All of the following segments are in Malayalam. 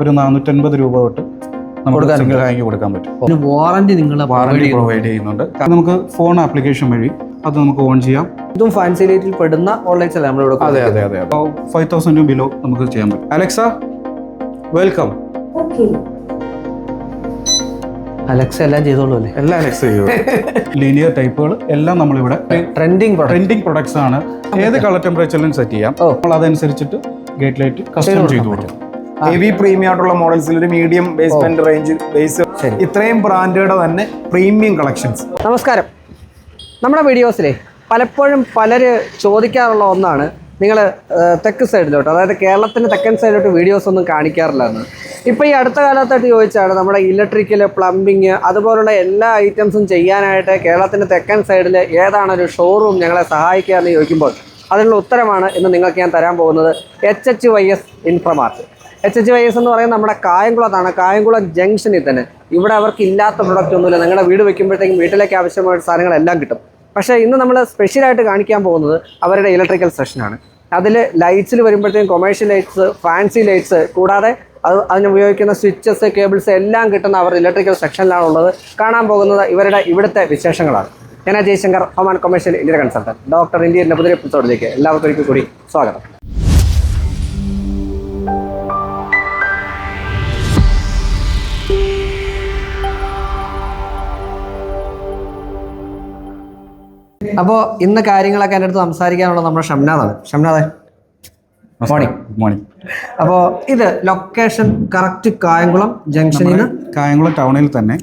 ഒരു നാനൂറ്റൻപത് രൂപ തൊട്ട് നമുക്ക് സിംഗിൾ ഹാങ് കൊടുക്കാൻ പറ്റും. വാറന്റി നിങ്ങൾ വാറണ്ടി പ്രൊവൈഡ് ചെയ്യുന്നുണ്ട്. കാരണം നമുക്ക് ഫോൺ ആപ്ലിക്കേഷൻ വഴി അത് നമുക്ക് ഓൺ ചെയ്യാം. ഇതും ഫാൻസി ലൈറ്റിൽ പെടുന്ന ഓൺലൈൻ അല്ല നമ്മളിവിടെ അതെ അതെ അതെ ഫൈവ് തൗസൻഡ് ബിലോ നമുക്ക് ചെയ്യാൻ പറ്റും. അലക്സ വെൽക്കം അലക്സ എല്ലാം ചെയ്തോളൂ അല്ലേ? എല്ലാം അലക്സ ലീനിയർ ടൈപ്പുകൾ എല്ലാം നമ്മളിവിടെ ട്രെൻഡിങ് ട്രെൻഡിങ് പ്രൊഡക്ട്സ് ആണ്. ഏത് കളർ ടെമ്പറേച്ചറിലും സെറ്റ് ചെയ്യാം. നമ്മൾ അതനുസരിച്ചിട്ട് ഗേറ്റ് ലൈറ്റ് കസ്റ്റം ചെയ്തു കൊടുക്കും. ഹെവി പ്രീമിയം ആയിട്ടുള്ള മോഡൽസിൽ ഒരു മീഡിയം ബേസ്മെന്റ് റേഞ്ച് ബേസ്. ഇത്രയും ബ്രാൻഡുകളുടെ തന്നെ പ്രീമിയം കളക്ഷൻസ് നമസ്കാരം. നമ്മുടെ വീഡിയോസിലെ പലപ്പോഴും പലര് ചോദിക്കാറുള്ള ഒന്നാണ് നിങ്ങൾ തെക്ക് സൈഡിലോട്ട് അതായത് കേരളത്തിന്റെ തെക്കൻ സൈഡിലോട്ട് വീഡിയോസ് ഒന്നും കാണിക്കാറില്ല എന്ന് ഇപ്പോൾ ഈ അടുത്ത കാലത്തായിട്ട് ചോദിച്ചാണ് നമ്മുടെ ഇലക്ട്രിക്കൽ പ്ലംബിങ് അതുപോലുള്ള എല്ലാ ഐറ്റംസും ചെയ്യാനായിട്ട് കേരളത്തിന്റെ തെക്കൻ സൈഡിൽ ഏതാണ് ഒരു ഷോറൂം ഞങ്ങളെ സഹായിക്കുക എന്ന് ചോദിക്കുമ്പോൾ അതിനുള്ള ഉത്തരമാണ് ഇന്ന് നിങ്ങൾക്ക് ഞാൻ തരാൻ പോകുന്നത് H H Y S Inframart H H Y S എന്ന് പറയുന്നത് നമ്മുടെ കായംകുളത്താണ്. കായംകുളം ജംഗ്ഷനിൽ തന്നെ. ഇവിടെ അവർക്ക് ഇല്ലാത്ത പ്രൊഡക്റ്റ് ഒന്നുമില്ല. നിങ്ങളുടെ വീട് വെക്കുമ്പോഴത്തേക്കും വീട്ടിലേക്ക് ആവശ്യമായ സാധനങ്ങളെല്ലാം കിട്ടും. പക്ഷേ ഇന്ന് നമ്മൾ സ്പെഷ്യലായിട്ട് കാണിക്കാൻ പോകുന്നത് അവരുടെ ഇലക്ട്രിക്കൽ സെഷനാണ് അതിൽ ലൈറ്റ്സിൽ വരുമ്പോഴത്തേക്കും കൊമേഴ്ഷ്യൽ ലൈറ്റ്സ് ഫാൻസി ലൈറ്റ്സ് കൂടാതെ അത് അതിന് ഉപയോഗിക്കുന്ന സ്വിച്ചസ് കേബിൾസ് എല്ലാം കിട്ടുന്ന അവരുടെ ഇലക്ട്രിക്കൽ സെക്ഷനിലാണുള്ളത് കാണാൻ പോകുന്നത് ഇവരുടെ ഇവിടുത്തെ വിശേഷങ്ങളാണ്. ഞാൻ Jayashankar home and commercial India consultant doctor ഇന്ത്യയുടെ പുതിയ എപ്പിസോഡിലേക്ക് എല്ലാവർക്കും ഒരിക്കൽ കൂടി സ്വാഗതം. അപ്പോൾ ഇന്ന് കാര്യങ്ങളൊക്കെ എന്റെ അടുത്ത് സംസാരിക്കാനുള്ള നമ്മുടെ ഷംനാഥാണ് ഷംനാഥേ മോർണിംഗ് മോർണിംഗ് അപ്പോൾ ഇത് ലൊക്കേഷൻ കറക്റ്റ് കായംകുളം ജംഗ്ഷനിൽ നിന്ന് കായംകുളം ടൗണിൽ തന്നെ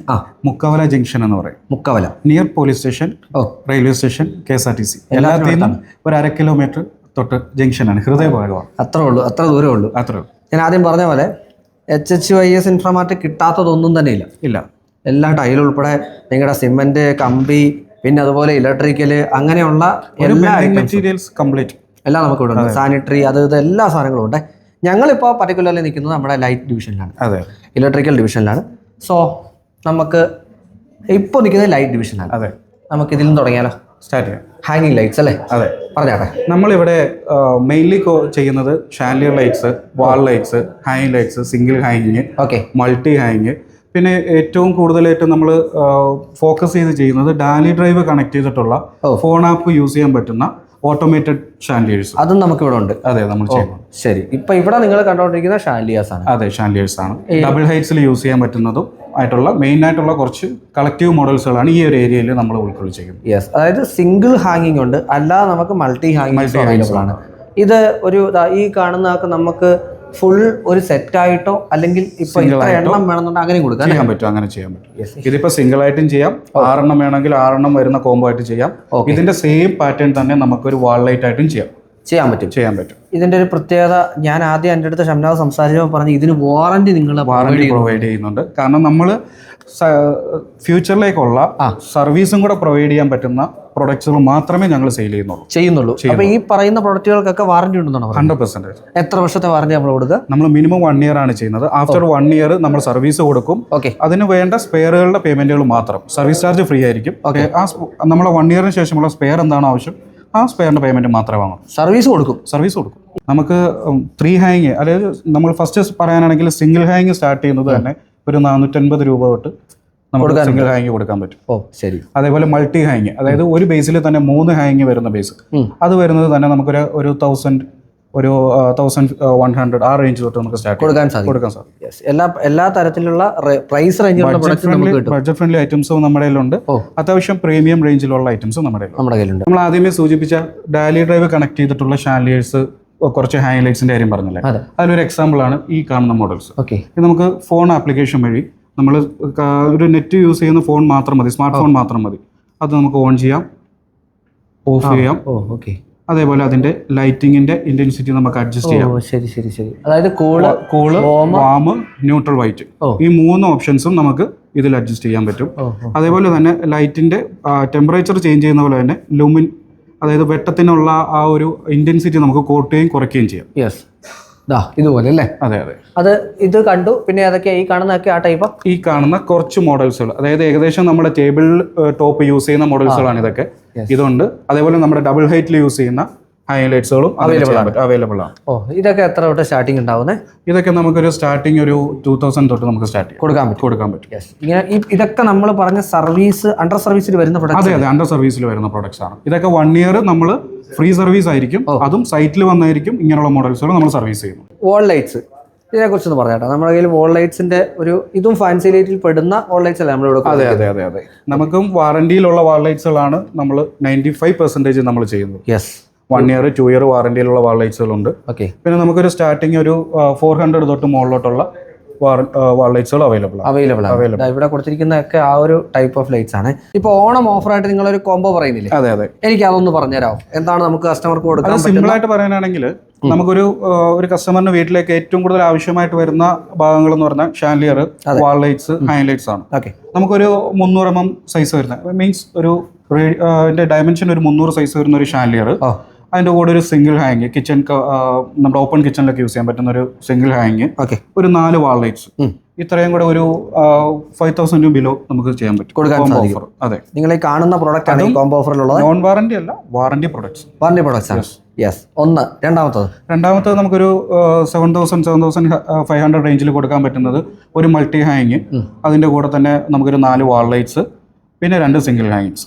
മുക്കവല ജംഗ്ഷൻ എന്ന് പറയും. Mukkavala. Near police station railway station K S R T C എല്ലാത്തിനും ഒരു അര കിലോമീറ്റർ തൊട്ട് ജംഗ്ഷനാണ് ഹൃദയഭാഗമാണ്. അത്രേ ഉള്ളൂ അത്ര ദൂരമേ ഉള്ളൂ. അത്രേ ഉള്ളൂ. ഞാൻ ആദ്യം പറഞ്ഞ പോലെ H H Y S Inframart കിട്ടാത്തതൊന്നും തന്നെ ഇല്ല. ഇല്ല. എല്ലാ ടൈലുൾപ്പെടെ നിങ്ങളുടെ സിമെന്റ് കമ്പി പിന്നെ അതുപോലെ ഇലക്ട്രിക്കൽ അങ്ങനെയുള്ള എല്ലാ മെറ്റീരിയൽസ് കംപ്ലീറ്റ് എല്ലാം നമുക്ക് ഇവിടെ ഉണ്ട്. സാനിറ്ററി അത് ഇത് എല്ലാ സാധനങ്ങളും ഉണ്ട്. ഞങ്ങളിപ്പോൾ പർട്ടിക്കുലർലി നിൽക്കുന്നത് നമ്മുടെ ലൈറ്റ് ഡിവിഷനിലാണ് അതെ. ഇലക്ട്രിക്കൽ ഡിവിഷനിലാണ് സോ നമുക്ക് ഇപ്പോൾ നിൽക്കുന്നത് ലൈറ്റ് ഡിവിഷനാണ് അതെ. നമുക്ക് ഇതിൽ നിന്ന് തുടങ്ങിയാലോ? സ്റ്റാർട്ട് ചെയ്യാം. ഹാങ്ങിങ് ലൈറ്റ്സ് അല്ലേ? അതെ. പറഞ്ഞാട്ടെ. നമ്മളിവിടെ മെയിൻലി ചെയ്യുന്നത് chandelier lights wall lights hang lights single ഹാങ്ങിങ് ഓക്കെ മൾട്ടി ഹാങ് പിന്നെ ഏറ്റവും കൂടുതലായിട്ട് നമ്മൾ ഫോക്കസ് ചെയ്ത് ചെയ്യുന്നത് ഡാലി ഡ്രൈവ് കണക്ട് ചെയ്തിട്ടുള്ള ഫോൺ ആപ്പ് യൂസ് ചെയ്യാൻ പറ്റുന്ന ഓട്ടോമേറ്റഡ് ഷാൻഡിയേഴ്സ് അതും നമുക്ക് ഇവിടെ ഉണ്ട് അതെ നമ്മൾ ശരി. ഇപ്പൊ ഇവിടെ നിങ്ങൾ കണ്ടുകൊണ്ടിരിക്കുന്ന ഷാൻഡിയേഴ്സ് ആണ്. അതെ ഷാൻഡിയേഴ്സ് ആണ്. ഡബിൾ ഹൈറ്റ്സിൽ യൂസ് ചെയ്യാൻ പറ്റുന്നതും ആയിട്ടുള്ള മെയിൻ ആയിട്ടുള്ള കുറച്ച് കളക്റ്റീവ് മോഡൽസുകളാണ് ഈ ഒരു ഏരിയയിൽ നമ്മൾ ഉൾക്കൊള്ളിച്ചിരിക്കുന്നത് യെസ് അതായത് സിംഗിൾ ഹാങ്ങിങ് ഉണ്ട്. അല്ലാതെ നമുക്ക് മൾട്ടി ഹാങ്ങിങ് ആണ്. ഇത് ഒരു ഈ കാണുന്നതൊക്കെ നമുക്ക് ഫുൾ ഒരു സെറ്റ് ആയിട്ടോ അല്ലെങ്കിൽ ഇപ്പൊ ഇത്ര എണ്ണം വേണമെന്നുണ്ടെങ്കിൽ അങ്ങനെ കൊടുക്കാം? ചെയ്യാൻ പറ്റും അങ്ങനെ ചെയ്യാൻ പറ്റും. ഇതിപ്പോ സിംഗിൾ ആയിട്ടും ചെയ്യാം. ആറെണ്ണം വേണമെങ്കിൽ ആറെണ്ണം വരുന്ന കോംബോ ആയിട്ട് ചെയ്യാം. ഇതിന്റെ സെയിം പാറ്റേൺ തന്നെ നമുക്ക് ഒരു വാൾ ലൈറ്റ് ആയിട്ടും ചെയ്യാം. ചെയ്യാൻ പറ്റും. ചെയ്യാൻ പറ്റും. ഇതിന്റെ ഒരു പ്രത്യേകത ഞാൻ ആദ്യം എന്റെ അടുത്ത് ഷംനാഥ് സംസാരിച്ചപ്പോൾ പറഞ്ഞു ഇതിന് വാറന്റി നിങ്ങൾ വാറണ്ടി പ്രൊവൈഡ് ചെയ്യുന്നുണ്ട്. കാരണം നമ്മൾ ഫ്യൂച്ചറിലേക്കുള്ള സർവീസും കൂടെ പ്രൊവൈഡ് ചെയ്യാൻ പറ്റുന്ന പ്രൊഡക്ട്സുകൾ മാത്രമേ ഞങ്ങൾ സെയിൽ ചെയ്യുന്നുള്ളൂ. ചെയ്യുന്നുള്ളൂ. അപ്പൊ ഈ പറയുന്ന പ്രൊഡക്റ്റുകൾക്കൊക്കെ വാറന്റി ഉണ്ടെന്നാണ് ഹൺഡ്രഡ് പെർസെന്റേജ് എത്ര വർഷത്തെ വാറന്റി നമ്മൾ കൊടുക്കുക? നമ്മൾ മിനിമം വൺ ഇയർ ആണ് ചെയ്യുന്നത്. ആഫ്റ്റർ വൺ ഇയർ നമ്മൾ സർവീസ് കൊടുക്കും. ഓക്കെ. അതിന് വേണ്ട സ്പെയറുകളുടെ പേയ്മെന്റുകൾ മാത്രം. സർവീസ് ചാർജ് ഫ്രീ ആയിരിക്കും. ഓക്കെ. ആ നമ്മളെ വൺ ഇയറിന് ശേഷമുള്ള സ്പെയർ എന്താണ് ആവശ്യം ആ സ്പെയറിന്റെ പേയ്മെന്റ് മാത്രമേ വാങ്ങും. സർവീസ് കൊടുക്കും. സർവീസ് കൊടുക്കും. നമുക്ക് ത്രീ ഹാങ് അതായത് നമ്മൾ ഫസ്റ്റ് പറയാനാണെങ്കിൽ സിംഗിൾ ഹാങ് സ്റ്റാർട്ട് ചെയ്യുന്നത് തന്നെ ഒരു നാനൂറ്റൻപത് രൂപ തൊട്ട് നമുക്ക് സിംഗിൾ ഹാങ് കൊടുക്കാൻ പറ്റും. ഓ ശരി. അതേപോലെ മൾട്ടി ഹാങ് അതായത് ഒരു ബേസിൽ തന്നെ മൂന്ന് ഹാങ് വരുന്ന ബേസ് അത് വരുന്നത് തന്നെ നമുക്കൊരു ഒരു തൗസൻഡ് ഒരു തൗസൻഡ് വൺ ഹൺഡ്രഡ് ആ റേഞ്ച് തൊട്ട് നമുക്ക് സ്റ്റാർട്ട് കൊടുക്കാൻ സാധിക്കും. കൊടുക്കാൻ സാധിക്കും. എല്ലാ എല്ലാ തരത്തിലുള്ള പ്രൈസ് റേഞ്ചിലുള്ള ബഡ്ജറ്റ് ഫ്രണ്ട്ലി ഐറ്റംസും നമ്മുടെ കയ്യിലുണ്ട്. അത്യാവശ്യം പ്രീമിയം റേഞ്ചിലുള്ള ഐറ്റംസും നമ്മുടെ നമ്മുടെ കയ്യിലുണ്ട്. നമ്മൾ ആദ്യമേ സൂചിപ്പിച്ച ഡാലി ഡ്രൈവ് കണക്ട് ചെയ്തിട്ടുള്ള ഷാലിയേഴ്സ് കുറച്ച് ഹാങ് ലൈറ്റ്സിന്റെ കാര്യം പറഞ്ഞില്ലേ? അതിലൊരു എക്സാമ്പിൾ ആണ് ഈ കാണുന്ന മോഡൽസ് ഓക്കെ ഇത് നമുക്ക് ഫോൺ ആപ്ലിക്കേഷൻ വഴി നമ്മൾ ഒരു നെറ്റ് യൂസ് ചെയ്യുന്ന ഫോൺ മാത്രം മതി സ്മാർട്ട് ഫോൺ മാത്രം മതി. അത് നമുക്ക് ഓൺ ചെയ്യാം. ഓഫ് ചെയ്യാം. ഓക്കെ അതേപോലെ അതിന്റെ ലൈറ്റിംഗിന്റെ ഇന്റൻസിറ്റി നമുക്ക് അഡ്ജസ്റ്റ് ചെയ്യാം. ശരി ശരി ശരി. അതായത് cool cool warm neutral white ഈ മൂന്ന് ഓപ്ഷൻസും നമുക്ക് ഇതിൽ അഡ്ജസ്റ്റ് ചെയ്യാൻ പറ്റും. അതേപോലെ തന്നെ ലൈറ്റിന്റെ ടെമ്പറേച്ചർ ചേഞ്ച് ചെയ്യുന്ന പോലെ തന്നെ ലുമിൻ അതായത് വെട്ടത്തിനുള്ള ആ ഒരു ഇന്റൻസിറ്റി നമുക്ക് കൂട്ടുകയും കുറയ്ക്കുകയും ചെയ്യാം. യെസ് ദാ ഇതുപോലെ അല്ലേ? അതെ അതെ. അത് ഇത് കണ്ടു പിന്നെ അതൊക്കെ ഈ കാണുന്നതൊക്കെ ആ ടൈപ്പ് ഈ കാണുന്ന കുറച്ച് മോഡൽസുകൾ അതായത് ഏകദേശം നമ്മുടെ ടേബിൾ ടോപ്പ് യൂസ് ചെയ്യുന്ന മോഡൽസുകളാണ് ഇതൊക്കെ. ഇതുണ്ട്. അതേപോലെ നമ്മുടെ ഡബിൾ ഹൈറ്റിൽ യൂസ് ചെയ്യുന്ന ഹൈലൈറ്റ്സുകളും അവൈലബിൾ ആണ്. ഓ ഇതൊക്കെ എത്ര തൊട്ട് സ്റ്റാർട്ടിംഗ് ഉണ്ടാവുന്നത് ഇതൊക്കെ നമുക്കൊരു സ്റ്റാർട്ടിംഗ് ഒരു ടൂ തൗസൻഡ് തൊട്ട് നമുക്ക് സ്റ്റാർട്ട് ചെയ്യാം. കൊടുക്കാൻ പറ്റും. കൊടുക്കാൻ പറ്റും. ഇങ്ങനെ ഇതൊക്കെ നമ്മൾ പറഞ്ഞ സർവീസ് അണ്ടർ സർവീസിൽ വരുന്ന പ്രൊഡക്റ്റ് അതെ അതെ. അണ്ടർ സർവീസിൽ വരുന്ന പ്രൊഡക്ട്സ് ആണ്. ഇതൊക്കെ വൺ ഇയർ നമ്മൾ ഫ്രീ സർവീസ് ആയിരിക്കും. അതും സൈറ്റിൽ വന്നായിരിക്കും ഇങ്ങനെയുള്ള മോഡൽസുകൾ നമ്മൾ സർവീസ് ചെയ്യുന്നു വോൾ ലൈറ്റ്സ് ഇതിനെ കുറിച്ച് ഒന്ന് പറഞ്ഞേട്ടോ നമ്മുടെ കയ്യിൽ വോൾ ലൈറ്റ്സിന്റെ ഒരു ഇതും ഫാൻസി ലൈറ്റിൽ പെടുന്ന വോൾ ലൈറ്റ്സ് അല്ലേ നമ്മളിവിടെ അതെ അതെ അതെ അതെ. നമുക്കും വാറണ്ടിയിലുള്ള വാൾ ലൈറ്റ്സുകളാണ് നമ്മൾ നയന്റി ഫൈവ് പെർസെന്റേജ് നമ്മൾ ചെയ്യുന്നത്. Yes one year two year വാറന്റിയിലുള്ള wall ലൈറ്റ്സുകളുണ്ട് ഓക്കെ പിന്നെ നമുക്കൊരു സ്റ്റാർട്ടിങ് ഒരു ഫോർ ഹൺഡ്രഡ് തൊട്ട് മുകളിലോട്ടുള്ള വാൾ ലൈറ്റ്സുകൾ അവൈലബിൾ അവൈലബിൾ ദാ ഇവിടെ കൊടുത്തിരിക്കുന്നതൊക്കെ ആ ഒരു ടൈപ്പ് ഓഫ് ലൈറ്റ്സ് ആണ്. ഇപ്പോൾ ഓണം ഓഫറായിട്ട് ഒരു കോംബോ പറയുന്നില്ലേ? അതെ അതെ. എനിക്ക് അതൊന്ന് പറഞ്ഞുതരാമോ എന്താണ് നമുക്ക് കസ്റ്റമർക്ക് കൊടുക്കാൻ സിമ്പിൾ ആയിട്ട് പറയാനാണെങ്കിൽ നമുക്കൊരു ഒരു കസ്റ്റമറിന് വീട്ടിലേക്ക് ഏറ്റവും കൂടുതൽ ആവശ്യമായിട്ട് വരുന്ന ഭാഗങ്ങൾ എന്ന് പറഞ്ഞാൽ ഷാൻലിയർ വാൾ ലൈറ്റ്സ് ഹൈലൈറ്റ്സ് ആണ്. ഓക്കെ നമുക്കൊരു മുന്നൂറ് എം എം സൈസ് വരുന്ന മീൻസ് ഒരു ഡയമെൻഷൻ ഒരു മുന്നൂറ് സൈസ് വരുന്ന ഒരു ഷാൻലിയർ ഓ അതിന്റെ കൂടെ ഒരു സിംഗിൾ ഹാങ് കിച്ചൺ നമ്മുടെ ഓപ്പൺ കിച്ചണിലൊക്കെ യൂസ് ചെയ്യാൻ പറ്റുന്ന ഒരു സിംഗിൾ ഹാങ് ഓക്കെ ഒരു നാല് വാൾ ലൈറ്റ്സ് ഇത്രയും കൂടെ ഒരു ഫൈവ് തൗസൻഡ് ബിലോ നമുക്ക് ചെയ്യാൻ പറ്റും. കൊടുക്കാൻ ഓഫർ. അതെ. നിങ്ങൾ ഈ കാണുന്ന പ്രോഡക്റ്റ് ആണ് കോംബോ ഓഫറിലുള്ളത് നോൺ വാറണ്ടി അല്ല warranty products warranty products yes ഒന്ന് രണ്ടാമത്തത്? രണ്ടാമത്തത് നമുക്കൊരു seven thousand seven thousand five hundred റേഞ്ചിൽ കൊടുക്കാൻ പറ്റുന്നത് ഒരു മൾട്ടി ഹാങ് അതിന്റെ കൂടെ തന്നെ നമുക്കൊരു നാല് വാൾ ലൈറ്റ്സ് പിന്നെ രണ്ട് സിംഗിൾ ഹാങ്സ്